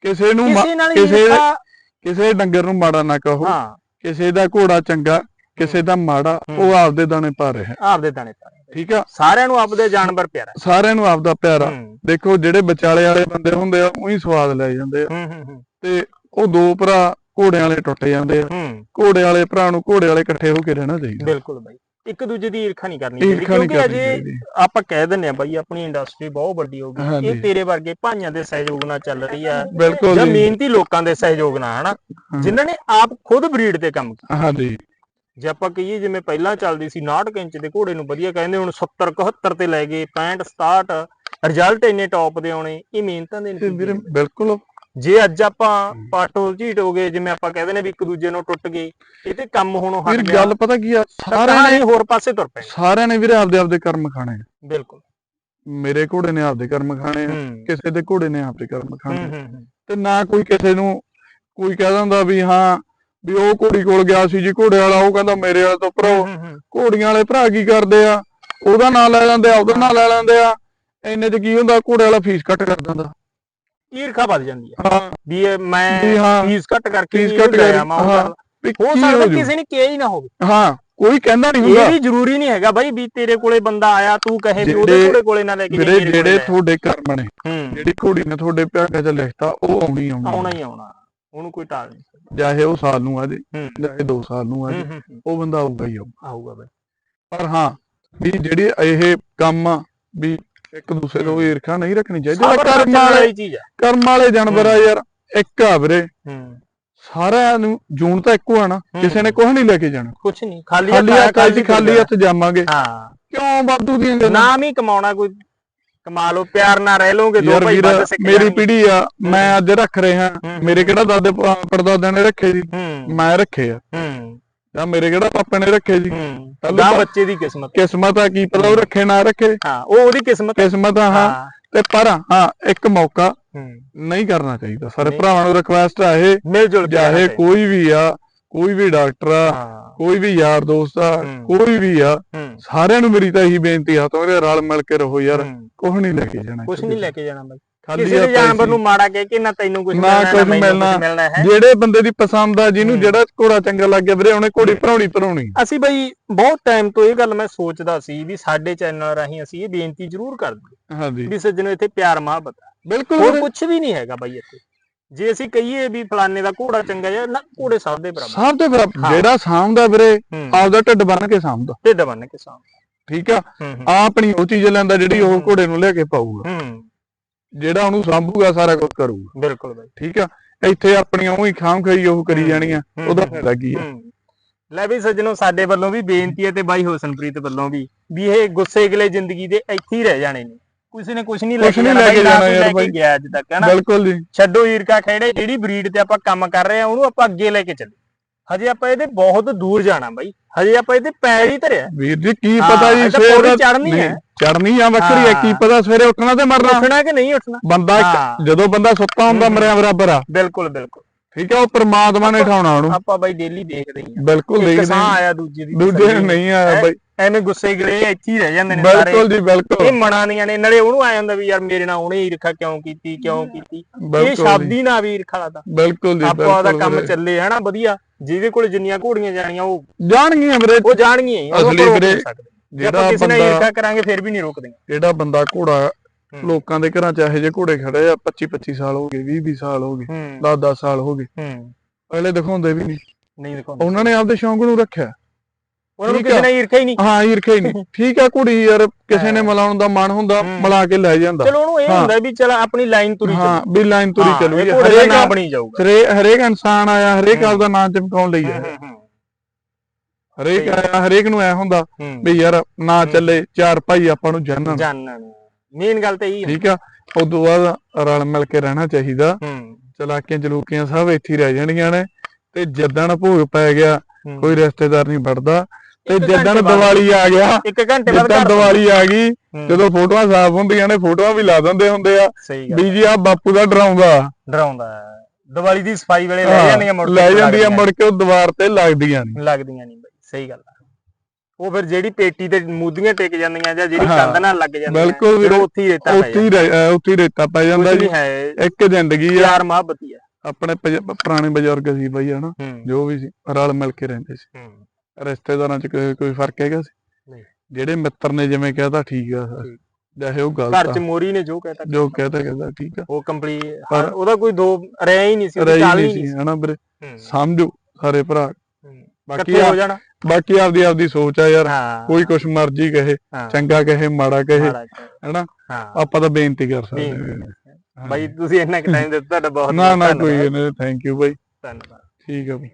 Speaker 2: ਕਿਸੇ ਨੂੰ ਮਾ-
Speaker 3: ਕਿਸੇ ਨਾਲ
Speaker 2: ਕਿਸੇ-
Speaker 3: ਈਰਖਾ
Speaker 2: ਕਿਸੇ ਡੰਗਰ ਨੂੰ ਮਾੜਾ ਨਾ ਕਹੋ।
Speaker 3: ਹਾਂ।
Speaker 2: ਕਿਸੇ ਦਾ ਘੋੜਾ ਚੰਗਾ ਕਿਸੇ ਦਾ ਮਾੜਾ। ਉਹ ਆਪਦੇ ਦਾਣੇ ਪਾ ਰਿਹਾ।
Speaker 3: ਆਪਦੇ ਦਾਣੇ ਪਾਣੇ
Speaker 2: ਠੀਕ ਆ?
Speaker 3: ਸਾਰਿਆਂ ਨੂੰ ਆਪਦੇ ਜਾਨਵਰ ਪਿਆਰਾ।
Speaker 2: ਸਾਰਿਆਂ ਨੂੰ ਆਪਦਾ ਪਿਆਰਾ।
Speaker 3: ਹੂੰ।
Speaker 2: ਦੇਖੋ ਜਿਹੜੇ ਵਿਚਾਲੇ ਵਾਲੇ ਬੰਦੇ ਹੁੰਦੇ ਆ ਉਹੀ ਸਵਾਦ ਲੈ ਜਾਂਦੇ ਆ।
Speaker 3: ਹੂੰ ਹੂੰ, ਹੂੰ।
Speaker 2: ਤੇ ਉਹ ਦੋ ਭਰਾ ਘੋੜਿਆਂ ਵਾਲੇ ਟੁੱਟ ਜਾਂਦੇ ਆ।
Speaker 3: ਹੂੰ।
Speaker 2: ਘੋੜੇ ਵਾਲੇ ਭਰਾ ਨੂੰ ਘੋੜੇ ਵਾਲੇ ਇਕੱਠੇ ਹੋ ਕੇ ਰਹਿਣਾ ਚਾਹੀਦਾ।
Speaker 3: ਬਿਲਕੁਲ ਬਾਈ। ਇੱਕ ਦੂਜੇ ਦੀ ਈਰਖਾ ਨਹੀਂ ਕਰਨੀ ਚਾਹੀਦੀ ਕਿਉਂਕਿ ਅਜੇ ਆਪਾਂ ਕਹਿ ਦਿੰਨੇ ਆ ਬਾਈ ਆਪਣੀ ਇੰਡਸਟਰੀ ਬਹੁਤ ਵੱਡੀ ਹੋ ਗਈ। ਇਹ ਤੇਰੇ ਵਰਗੇ ਭਾਈਆਂ ਦੇ ਸਹਿਯੋਗ ਨਾਲ ਚੱਲ ਰਹੀ ਆ। ਜਾਂ ਮਿਹਨਤੀ ਲੋਕਾਂ ਦੇ ਸਹਿਯੋਗ ਨਾਲ ਹਨਾ। ਜਿਨ੍ਹਾਂ ਨੇ ਆਪ ਖੁਦ ਬਰੀਡ ਤੇ ਕੰਮ ਕੀਤਾ।
Speaker 2: ਹਾਂਜੀ।
Speaker 3: ਜੇ ਆਪਾਂ ਕਹੀਏ ਜਿਵੇਂ ਪਹਿਲਾਂ ਚੱਲਦੀ ਸੀ 69 ਇੰਚ ਦੇ ਘੋੜੇ ਨੂੰ ਵਧੀਆ ਕਹਿੰਦੇ ਹੁਣ 70 71 ਤੇ ਲੈ ਗਏ 65 67 ਰਿਜ਼ਲਟ ਇੰਨੇ ਟੌਪ ਦੇ ਆਉਣੇ ਇਹ ਮਿਹਨਤਾਂ ਦੇ।
Speaker 2: ਬਿਲਕੁਲ
Speaker 3: ਜੇ ਅੱਜ ਆਪਾਂ ਪਾਟੋ ਝੀਟ ਹੋ ਗਏ ਜਿਵੇਂ ਆਪਾਂ ਕਹਿੰਦੇ ਨੇ ਵੀ ਇੱਕ ਦੂਜੇ ਨੂੰ ਟੁੱਟ ਗਏ ਇਹ ਤੇ ਕੰਮ ਹੋਣੋਂ ਹਟ
Speaker 2: ਵੀਰ
Speaker 3: ਗਿਆ।
Speaker 2: ਗੱਲ ਪਤਾ ਕੀ ਆ?
Speaker 3: ਸਾਰਿਆਂ
Speaker 2: ਨੇ
Speaker 3: ਹੋਰ ਪਾਸੇ ਤੁਰ ਪਏ।
Speaker 2: ਸਾਰਿਆਂ ਨੇ ਵੀਰੇ ਆਪਦੇ ਆਪਦੇ ਕਰਮ ਖਾਣੇ।
Speaker 3: ਬਿਲਕੁਲ।
Speaker 2: ਮੇਰੇ ਘੋੜੇ ਨੇ ਆਪਦੇ ਕਰਮ ਖਾਣੇ ਕਿਸੇ ਦੇ ਘੋੜੇ ਨੇ ਆਪਦੇ ਕਰਮ ਖਾਣੇ। ਤੇ ਨਾ ਕੋਈ ਕਿਸੇ ਨੂੰ ਕੋਈ ਕਹਿ ਦਿੰਦਾ ਵੀ ਹਾਂ ਵੀ ਉਹ ਘੋੜੀ ਕੋਲ ਗਿਆ ਸੀ ਜੀ ਘੋੜੇ ਵਾਲਾ ਉਹ ਕਹਿੰਦਾ ਮੇਰੇ ਵਾਲੇ ਤੋਂ ਭਰਾ ਘੋੜੀਆਂ ਵਾਲੇ ਭਰਾ ਕੀ ਕਰਦੇ ਆ? ਉਹਦਾ ਨਾਂ ਲੈ ਲੈਂਦੇ ਆ ਉਹਦਾ ਨਾਂ ਲੈ ਲੈਂਦੇ ਆ। ਇੰਨੇ ਚ ਕੀ ਹੁੰਦਾ? ਘੋੜੇ ਵਾਲਾ ਫੀਸ ਕੱਟ ਕਰ ਦਿੰਦਾ।
Speaker 3: ਈਰਖਾ ਵੱਧ ਜਾਂਦੀ ਹੈ
Speaker 2: ਹਾਂ।
Speaker 3: ਵੀ ਇਹ
Speaker 2: ਵੀ
Speaker 3: ਮੈਂ ਫੀਸ ਘੱਟ ਕਰਕੇ
Speaker 2: ਫੀਸ ਘੱਟ
Speaker 3: ਗਿਆ ਮੈਂ
Speaker 2: ਹਾਂ। ਵੀ
Speaker 3: ਹੋ
Speaker 2: ਕੀ
Speaker 3: ਸਕਦਾ? ਕਿਸੇ ਨੇ ਕਿਹਾ ਹੀ ਨਾ ਹੋਵੇ।
Speaker 2: ਹਾਂ ਕੋਈ ਕਹਿੰਦਾ ਨਹੀਂ
Speaker 3: ਇਹ
Speaker 2: ਹੁੰਦਾ
Speaker 3: ਵੀ ਜ਼ਰੂਰੀ ਨਹੀਂ ਹੈਗਾ ਬਾਈ ਵੀ ਤੇਰੇ ਕੋਲੇ ਬੰਦਾ ਆਇਆ ਤੂੰ ਕਹੇ ਵੀ ਉਹਦੇ
Speaker 2: ਜਿਹੜੇ-
Speaker 3: ਕੋਲੇ ਕੋਲੇ ਨਾ ਲੈ ਕੇ
Speaker 2: ਵੀਰੇ
Speaker 3: ਜਾਈਂ, ਮੇਰੇ ਕੋਲੇ
Speaker 2: ਜਿਹੜੇ
Speaker 3: ਲੈ।
Speaker 2: ਤੁਹਾਡੇ ਕਰਮ ਨੇ
Speaker 3: ਹੂੰ।
Speaker 2: ਜਿਹੜੀ ਘੋੜੀ ਨੇ ਤੁਹਾਡੇ ਭਾਗਾਂ 'ਚ ਲਿਖਤਾ ਉਹ ਆਉਣੀ ਆਉਣੀ
Speaker 3: ਆਉਣਾ ਹੀ ਆਉਣਾ ਉਹਨੂੰ ਕੋਈ ਟਾਲ ਨਹੀਂ ਸਕਦਾ।
Speaker 2: ਚਾਹੇ ਉਹ ਸਾਲ ਨੂੰ ਆ ਜੇ
Speaker 3: ਹੂੰ।
Speaker 2: ਚਾਹੇ 2 ਸਾਲ ਨੂੰ ਆ
Speaker 3: ਹੂੰ
Speaker 2: ਜੇ
Speaker 3: ਹੂੰ, ਹੂੰ,
Speaker 2: ਉਹ ਬੰਦਾ ਆਊਗਾ ਹੀ ਆਊਗਾ।
Speaker 3: ਆਊਗਾ ਬਾਈ।
Speaker 2: ਪਰ ਹਾਂ ਵੀ ਜਿਹੜੀ ਇਹ ਕੰਮ ਆ ਵੀ ਇੱਕ ਦੂਸਰੇ ਤੋਂ ਈਰਖਾ ਨਹੀਂ ਰੱਖਣੀ ਚਾਹੀਦੀ
Speaker 3: ਨਾਲ
Speaker 2: ਕਰਮ ਵਾਲੇ
Speaker 3: ਚੀਜ਼ ਆ।
Speaker 2: ਕਰਮ ਵਾਲੇ ਜਾਨਵਰ ਆ ਯਾਰ ਇੱਕ ਆ ਵੀਰੇ।
Speaker 3: ਹੂੰ।
Speaker 2: ਸਾਰਿਆਂ ਨੂੰ ਜੂਨ ਤਾਂ ਇੱਕੋ ਆ ਨਾ ਕਿਸੇ ਨੇ ਕੁਝ ਨਹੀਂ ਲੈ ਕੇ ਜਾਣਾ।
Speaker 3: ਕੁਛ ਨਹੀਂ ਖਾਲੀ
Speaker 2: ਖਾਲੀ ਹੱਥ ਅੱਜ ਖਾਲੀ ਹੱਥ ਜਾਵਾਂਗੇ।
Speaker 3: ਹਾਂ।
Speaker 2: ਕਿਉਂ ਵਾਧੂ ਦੀਆਂ ਗੱਲਾਂ?
Speaker 3: ਨਾਮ ਹੀ ਕਮਾਉਣਾ ਕੋਈ ਕਮਾ ਲਓ ਪਿਆਰ ਨਾਲ ਰਹਿ ਲੋਗੇ ਦੋ ਭਾਈ ਵੱਧ ਸਿੱਖ
Speaker 2: ਮੇਰੀ। ਪੀੜ੍ਹੀ ਆ ਮੈਂ ਅੱਜ ਰੱਖ ਰਿਹਾ। ਮੇਰੇ ਕਿਹੜਾ ਦਾਦੇ ਪੜਦਾਦਿਆਂ ਨੇ ਰੱਖੇ ਜੀ ਮੈਂ ਰੱਖੇ ਆ।
Speaker 3: ਹੂੰ।
Speaker 2: ਜਾਂ ਮੇਰੇ ਕਿਹੜਾ ਪਾਪੇ ਨੇ ਰੱਖੇ ਜੀ? ਨੂੰ
Speaker 3: ਬੱਚੇ ਦੀ ਕਿਸਮਤ।
Speaker 2: ਕਿਸਮਤ ਆ ਕੀ ਪਤਾ ਉਹ ਰੱਖੇ ਨਾ ਰੱਖੇ।
Speaker 3: ਹਾਂ ਉਹ ਉਹਦੀ ਕਿਸਮਤ।
Speaker 2: ਕਿਸਮਤ ਆ ਹਾਂ। ਤੇ ਪਰ ਹਾਂ ਇੱਕ ਮੌਕਾ ਨਹੀਂ ਕਰਨਾ ਚਾਹੀਦਾ। ਸਾਰੇ। ਭਰਾਵਾਂ ਨੂੰ ਰਿਕੁਐਸਟ ਆ ਇਹ
Speaker 3: ਮਿਲ ਜੁਲ ਕੇ
Speaker 2: ਚਾਹੇ। ਕੋਈ ਵੀ ਆ ਕੋਈ ਵੀ ਡਾਕਟਰ ਆ ਕੋਈ ਵੀ ਯਾਰ ਦੋਸਤ ਆ। ਕੋਈ ਵੀ ਆ ਸਾਰਿਆਂ ਨੂੰ ਮੇਰੀ ਤਾਂ ਇਹੀ ਬੇਨਤੀ ਆ ਤੋਰੇ ਰਲ ਮਿਲ ਕੇ ਰਹੋ ਯਾਰ। ਕੁਝ ਨਹੀਂ ਲੈ ਕੇ ਜਾਣਾ
Speaker 3: ਕੁਛ ਨਹੀਂ ਲੈ ਕੇ ਜਾਣਾ ਬਾਈ
Speaker 2: ਖਾਲੀ
Speaker 3: ਕਿਸੇ ਦੇ ਜਾਨਵਰ ਨੂੰ ਮਾੜਾ ਕਹਿ ਕੇ ਨਾ ਤੈਨੂੰ ਕੁਝ
Speaker 2: ਨਾ
Speaker 3: ਮਿਲਣਾ
Speaker 2: ਕੁਛ
Speaker 3: ਨਾ ਮੈਨੂੰ
Speaker 2: ਮਿਲਣਾ।
Speaker 3: ਕੁਝ ਮਿਲਣਾ ਹੈ?
Speaker 2: ਜਿਹੜੇ ਬੰਦੇ ਦੀ ਪਸੰਦ ਆ ਜਿਹਨੂੰ। ਜਿਹੜਾ ਘੋੜਾ ਚੰਗਾ ਲੱਗ ਗਿਆ ਵੀਰੇ ਉਹਨੇ ਘੋੜੀ ਭਰਾਉਣੀ ਭਰਾਉਣੀ
Speaker 3: ਅਸੀਂ ਬਈ ਬਹੁਤ ਟਾਈਮ ਤੋਂ ਇਹ ਗੱਲ ਮੈਂ ਸੋਚਦਾ ਸੀ ਵੀ ਸਾਡੇ ਚੈਨਲ ਰਾਹੀਂ ਅਸੀਂ ਇਹ ਬੇਨਤੀ ਜ਼ਰੂਰ ਕਰਦੇ
Speaker 2: ਹਾਂਜੀ।
Speaker 3: ਵੀ ਸੱਜਣੋ ਇੱਥੇ ਪਿਆਰ ਮੁਹੱਬਤ
Speaker 2: ਬਿਲਕੁਲ
Speaker 3: ਹੋਰ ਕੁਝ ਵੀ ਨਹੀਂ ਹੈਗਾ ਬਾਈ ਇੱਥੇ। ਜੇ ਅਸੀਂ ਕਹੀਏ ਵੀ ਫਲਾਣੇ ਦਾ ਘੋੜਾ ਚੰਗਾ ਜਾਂ ਨਾ ਘੋੜੇ ਸਭ ਦੇ ਬਰਾਬਰ।
Speaker 2: ਸਭ ਤੋਂ ਬਰਾਬਰ। ਜਿਹੜਾ ਸਾਂਭਦਾ ਵੀਰੇ ਆਪਦਾ ਢਿੱਡ ਬੰਨ ਕੇ ਸਾਂਭਦਾ।
Speaker 3: ਢਿੱਡ ਬੰਨ ਕੇ ਸਾਹਮਣੇ
Speaker 2: ਠੀਕ ਆ? ਆਪਣੀ ਉਹ ਚੀਜ਼ ਲੈਂਦਾ ਜਿਹੜੀ ਉਹ। ਘੋੜੇ ਨੂੰ ਲੈ ਕੇ ਪਾਊਗਾ। ਜਿਹੜਾ ਉਹਨੂੰ ਸਾਂਭੂਗਾ ਸਾਰਾ ਕੁਝ ਕਰੂਗਾ।
Speaker 3: ਬਿਲਕੁਲ ਬਾਈ।
Speaker 2: ਠੀਕ ਆ? ਇੱਥੇ ਆਪਣੀਆਂ ਉਹੀ ਖਾਮ ਖਾਈ ਉਹ ਕਰੀ
Speaker 3: ਹੂੰ।
Speaker 2: ਜਾਣੀਆਂ
Speaker 3: ਹੂੰ,
Speaker 2: ਉਹਦਾ
Speaker 3: ਹੂੰ,
Speaker 2: ਫਾਇਦਾ ਕੀ ਆ?
Speaker 3: ਹੂੰ। ਲੈ ਵੀ ਸੱਜਣੋ ਸਾਡੇ ਵੱਲੋਂ ਵੀ ਬੇਨਤੀ ਹੈ ਤੇ ਬਾਈ ਹੋਸਨਪ੍ਰੀਤ ਵੱਲੋਂ ਵੀ ਵੀ ਇਹ ਗੁੱਸੇ ਗਲੇ ਜ਼ਿੰਦਗੀ ਦੇ ਇੱਥੇ ਹੀ ਰਹਿ ਜਾਣੇ ਨੇ। ਕਿਸੇ ਨੇ ਕੁਝ ਨਹੀਂ ਲੈ
Speaker 2: ਕੁਛ
Speaker 3: ਕੇ ਜਾਣਾ ਨਾ
Speaker 2: ਯਾਰ ਬਾਈ।
Speaker 3: ਗਿਆ ਅੱਜ ਤੱਕ ਹਨਾ?
Speaker 2: ਬਿਲਕੁਲ ਜੀ।
Speaker 3: ਛੱਡੋ ਈਰਕਾ ਖੇੜੇ ਜਿਹੜੀ ਬਰੀਡ ਤੇ ਆਪਾਂ ਕੰਮ ਕਰ ਰਹੇ ਆ ਉਹਨੂੰ ਆਪਾਂ ਅੱਗੇ ਲੈ ਕੇ ਚੱਲੇ ਹਜੇ ਆਪਾਂ ਇਹਦੇ ਬਹੁਤ ਦੂਰ ਜਾਣਾ ਬਾਈ ਹਜੇ ਆਪਾਂ ਇਹਦੇ ਪੈਰ ਹੀ ਧਰਿਆ
Speaker 2: ਵੀਰ ਜੀ ਕੀ
Speaker 3: ਹਾਂ,
Speaker 2: ਪਤਾ ਜੀ ਸਵੇਰ
Speaker 3: ਚੜ੍ਹਨੀ ਹੈ।
Speaker 2: ਚੜਨੀ ਆ ਵੱਖਰੀ ਆ ਕੀ
Speaker 3: ਹਾਂ।
Speaker 2: ਪਤਾ ਸਵੇਰੇ ਉੱਠਣਾ ਤੇ ਮਰਨਾ
Speaker 3: ਉੱਠਣਾ ਕਿ ਨਹੀਂ ਉੱਠਣਾ
Speaker 2: ਬੰਦਾ
Speaker 3: ਹਾਂ।
Speaker 2: ਜਦੋਂ ਬੰਦਾ ਸੁੱਤਾ ਹੁੰਦਾ
Speaker 3: ਹੂੰ।
Speaker 2: ਮਰਿਆ ਬਰਾਬਰ ਆ
Speaker 3: ਬਿਲਕੁਲ ਬਿਲਕੁਲ
Speaker 2: ਠੀਕ ਆ ਉਹ ਪ੍ਰਮਾਤਮਾ ਨੇ ਠਾਉਣਾ ਉਹਨੂੰ
Speaker 3: ਆਪਾਂ ਬਾਈ ਡੇਲੀ ਦੇਖਦੇ ਹੀ
Speaker 2: ਬਿਲਕੁਲ ਦੇਖਦੇ ਹਾਂ।
Speaker 3: ਆਇਆ ਦੂਜੇ ਦੀ
Speaker 2: ਦੂਜੇ ਨਹੀਂ ਆਇਆ
Speaker 3: ਹੈਂ?
Speaker 2: ਬਾਈ
Speaker 3: ਐਵੇਂ ਗੁੱਸੇ ਗਲੇ ਇੱਥੇ ਹੀ ਰਹਿ ਜਾਂਦੇ ਨੇ ਸਾਰੇ।
Speaker 2: ਬਿਲਕੁਲ ਜੀ ਬਿਲਕੁਲ।
Speaker 3: ਇਹ ਮਨਾਂ ਦੀਆਂ ਨੇ ਨਾਲੇ ਉਹਨੂੰ ਆ ਜਾਂਦਾ ਵੀ ਯਾਰ ਮੇਰੇ ਨਾਲ ਉਹਨੇ ਈਰਖਾ ਕਿਉਂ ਕੀਤੀ ਕਿਉਂ ਕੀਤੀ। ਇਹ ਸ਼ਬਦ ਹੀ ਨਾ ਵੀ ਈਰਖਾ ਦਾ
Speaker 2: ਬਿਲਕੁਲ ਜੀ
Speaker 3: ਆਪੋ
Speaker 2: ਬਿਲਕੁਲ
Speaker 3: ਕੰਮ। ਚੱਲੇ ਹਨਾ ਵਧੀਆ। ਜਿਹਦੇ ਕੋਲ ਜਿੰਨੀਆਂ ਘੋੜੀਆਂ ਜਾਣੀਆਂ ਉਹ
Speaker 2: ਜਾਣਗੀਆਂ ਵੀਰੇ।
Speaker 3: ਉਹ ਜਾਣਗੀਆਂ
Speaker 2: ਅਸਲੀ ਵੀਰੇ ਜਿਹੜਾ
Speaker 3: ਕਿਸੇ ਨਾਲ
Speaker 2: ਬੰਦਾ
Speaker 3: ਈਰਖਾ ਕਰਾਂਗੇ ਫਿਰ ਵੀ ਨਹੀਂ ਰੋਕਦੇ।
Speaker 2: ਜਿਹੜਾ ਬੰਦਾ ਘੋੜਾ। ਲੋਕਾਂ ਦੇ ਘਰਾਂ 'ਚ ਇਹੋ ਜਿਹੇ ਘੋੜੇ ਖੜੇ ਆ 25 25 ਸਾਲ ਹੋ ਗਏ 20 20 ਸਾਲ ਹੋ ਗਏ
Speaker 3: ਹੂੰ
Speaker 2: 10 10 ਸਾਲ ਹੋ ਗਏ।
Speaker 3: ਹੂੰ
Speaker 2: ਅਗਲੇ ਦਿਖਾਉਂਦੇ ਵੀ ਨਹੀਂ।
Speaker 3: ਨਹੀਂ ਦਿਖਾਉਂਦੇ।
Speaker 2: ਉਹਨਾਂ ਨੇ ਆਪਦੇ ਸ਼ੌਂਕ ਨੂੰ ਰੱਖਿਆ।
Speaker 3: ਉਹਨਾਂ ਨੂੰ ਕਿਸੇ। ਨਾਲ ਈਰਖਾ ਹੀ ਨਹੀਂ।
Speaker 2: ਹਾਂ ਈਰਖਾ ਹੀ ਨਹੀਂ। ਠੀਕ ਆ ਕੁੜੀ ਯਾਰ ਕਿਸੇ ਨੇ
Speaker 3: ਹਾਂ।
Speaker 2: ਮਿਲਾਉਣ ਦਾ ਮਨ ਹੁੰਦਾ
Speaker 3: ਹੂੰ।
Speaker 2: ਮਿਲਾ ਕੇ ਲੈ ਜਾਂਦਾ।
Speaker 3: ਚਲੋ ਉਹਨੂੰ ਇਹ
Speaker 2: ਹਾਂ।
Speaker 3: ਹੁੰਦਾ ਵੀ ਚਲ ਆਪਣੀ ਲਾਈਨ ਤੁਰੀ
Speaker 2: ਹਾਂ
Speaker 3: ਚੱਲੂ।
Speaker 2: ਵੀ ਲਾਈਨ ਤੁਰੀ
Speaker 3: ਹਾਂ,
Speaker 2: ਚੱਲੂ ਹਰੇਕ
Speaker 3: ਨਾਂ ਬਣੀ ਜਾਊਗਾ।
Speaker 2: ਹਰੇ- ਹਰੇਕ ਇਨਸਾਨ ਆਇਆ ਹਰੇਕ
Speaker 3: ਹੂੰ।
Speaker 2: ਆਪਦਾ ਨਾਂ ਚਮਕਾਉਣ ਲਈ
Speaker 3: ਹੂੰ,
Speaker 2: ਆਇਆ।
Speaker 3: ਹੂੰ, ਹੂੰ,
Speaker 2: ਹਰੇਕ ਆਇਆ ਹਰੇਕ ਨੂੰ ਐ ਹੁੰਦਾ
Speaker 3: ਹੂੰ।
Speaker 2: ਵੀ ਯਾਰ ਨਾ
Speaker 3: ਹੂੰ।
Speaker 2: ਚੱਲੇ ਚਾਰ ਭਾਈ ਆਪਾਂ ਨੂੰ ਜਾਣਨ
Speaker 3: ਜਾਣਨ ਮੇਨ ਗੱਲ ਤਾਂ ਇਹੀ ਹੈ
Speaker 2: ਠੀਕ ਆ? ਉਦੋਂ ਬਾਅਦ ਰਲ ਮਿਲ ਕੇ ਰਹਿਣਾ ਚਾਹੀਦਾ।
Speaker 3: ਹੂੰ।
Speaker 2: ਚਲਾਕੀਆਂ ਜਲੂਕੀਆਂ ਸਭ ਇੱਥੇ ਹੀ ਰਹਿ ਜਾਣਗੀਆਂ ਨੇ। ਤੇ ਜਦਣ ਭੋਗ ਪੈ ਗਿਆ
Speaker 3: ਹੂੰ।
Speaker 2: ਕੋਈ ਰਿਸ਼ਤੇਦਾਰ ਨਹੀਂ ਵੜਦਾ ਤੇ
Speaker 3: ਬਾਅਦ-
Speaker 2: ਦੀਵਾਲੀ ਆ ਗਿਆ
Speaker 3: ਇੱਕ ਘੰਟੇ ਬਾਅਦ
Speaker 2: ਜਿੱਦਾਂ ਦੀਵਾਲੀ ਆ ਗਈ ਜਦੋਂ ਫੋਟੋਆਂ ਸਾਫ਼ ਹੁੰਦੀਆਂ ਨੇ ਫੋਟੋਆਂ ਵੀ ਲਾ ਦਿੰਦੇ ਹੁੰਦੇ ਆ। ਵੀ ਜੀ ਆ ਬਾਪੂ ਦਾ ਡਰਾਉਂਦਾ।
Speaker 3: ਡਰਾਉਂਦਾ। ਦੀਵਾਲੀ ਦੀ ਸਫ਼ਾਈ ਵੇਲੇ ਲੈ ਜਾਂਦੀਆਂ ਮੁੜ ਕੇ
Speaker 2: ਲੈ ਜਾਂਦੀਆਂ ਮੁੜ ਕੇ ਉਹ ਦੀਵਾਰ ਤੇ ਲੱਗਦੀਆਂ ਨੇ
Speaker 3: ਲੱਗਦੀਆਂ ਨਹੀਂ ਬਾਈ ਸਹੀ ਗੱਲ ਆ ਉਹ ਫਿਰ ਜਿਹੜੀ ਪੇਟੀ ਤੇ ਮੂਦੀਆਂ ਟਿਕ ਜਾਂਦੀਆਂ ਜਾਂ ਜਿਹੜੀ ਕੰਧ ਨਾਲ ਲੱਗ ਜਾਂਦੀਆਂ
Speaker 2: ਬਿਲਕੁਲ
Speaker 3: ਫਿਰ ਉੱਥੇ ਹੀ ਰੇਤਾ ਪੈ
Speaker 2: ਉੱਥੇ ਹੀ ਰੇਤਾ ਪੈ ਜਾਂਦਾ
Speaker 3: ਜਾਂਦਾ
Speaker 2: ਜੀ।
Speaker 3: ਨਹੀਂ
Speaker 2: ਇੱਕ ਜ਼ਿੰਦਗੀ ਆ।
Speaker 3: ਯਾਰ ਮੁਹੱਬਤੀ ਆ
Speaker 2: ਆਪਣੇ ਪੁਰਾਣੇ ਬਜ਼ੁਰਗ ਸੀ ਬਈ ਹਨਾ। ਜੋ ਵੀ ਸੀ ਰਲ ਮਿਲ ਕੇ ਰਹਿੰਦੇ ਸੀ। ਰਿਸ਼ਤੇਦਾਰਾਂ ਚ ਕੋਈ ਕੋਈ ਫ਼ਰਕ ਹੈਗਾ ਸੀ?
Speaker 3: ਨਹੀਂ।
Speaker 2: ਜਿਹੜੇ ਮਿੱਤਰ ਨੇ ਜਿਵੇਂ ਕਹਿਤਾ ਠੀਕ ਆ।
Speaker 3: ਠੀਕ।
Speaker 2: ਚਾਹੇ ਉਹ ਗਲਤ
Speaker 3: ਘਰ
Speaker 2: ਆ।
Speaker 3: ਚ ਮੋਰੀ ਨੇ ਜੋ ਕਹਿਤਾ
Speaker 2: ਜੋ ਕਹਿਤਾ ਕਹਿੰਦਾ ਠੀਕ ਆ।
Speaker 3: ਉਹ ਕੰਪਲੀਟ
Speaker 2: ਪਰ-
Speaker 3: ਉਹਦਾ ਕੋਈ ਦੋ ਰਹਿ ਹੀ ਨਹੀਂ ਸੀ ਉਹਦੀ
Speaker 2: ਰਹੀ
Speaker 3: ਚਾਲ ਹੀ
Speaker 2: ਨਹੀਂ ਸੀ ਹਨਾ ਵੀਰੇ? ਸਮਝੋ ਸਾਰੇ ਭਰਾ।
Speaker 3: ਹੂੰ।
Speaker 2: ਬਾਕੀ
Speaker 3: ਇਕੱਠੇ
Speaker 2: ਆ-
Speaker 3: ਹੋ ਜਾਣਾ।
Speaker 2: ਬਾਕੀ ਆਪਦੀ ਆਪਦੀ ਸੋਚ ਆ ਯਾਰ।
Speaker 3: ਹਾਂ।
Speaker 2: ਕੋਈ ਕੁਛ ਮਰਜ਼ੀ ਕਹੇ
Speaker 3: ਹਾਂ,
Speaker 2: ਚੰਗਾ ਕਹੇ ਮਾੜਾ ਕਹੇ
Speaker 3: ਮਾੜਾ ਜਿਹਾ।
Speaker 2: ਹਨਾ?
Speaker 3: ਹਾਂ।
Speaker 2: ਆਪਾਂ ਤਾਂ ਬੇਨਤੀ ਕਰ ਸਕਦੇ
Speaker 3: ਬੇਨਤੀ।
Speaker 2: ਹਾਂ।
Speaker 3: ਬਾਈ ਤੁਸੀਂ ਇੰਨਾ ਟਾਈਮ ਦਿੱਤਾ ਤੁਹਾਡਾ ਬਹੁਤ
Speaker 2: ਨਾ
Speaker 3: ਬਹੁਤ
Speaker 2: ਨਾ
Speaker 3: ਧੰਨਵਾਦ।
Speaker 2: ਕੋਈ ਨਹੀਂ ਥੈਂਕ ਯੂ ਬਾਈ।
Speaker 3: ਧੰਨਵਾਦ।
Speaker 2: ਠੀਕ ਆ ਬਈ।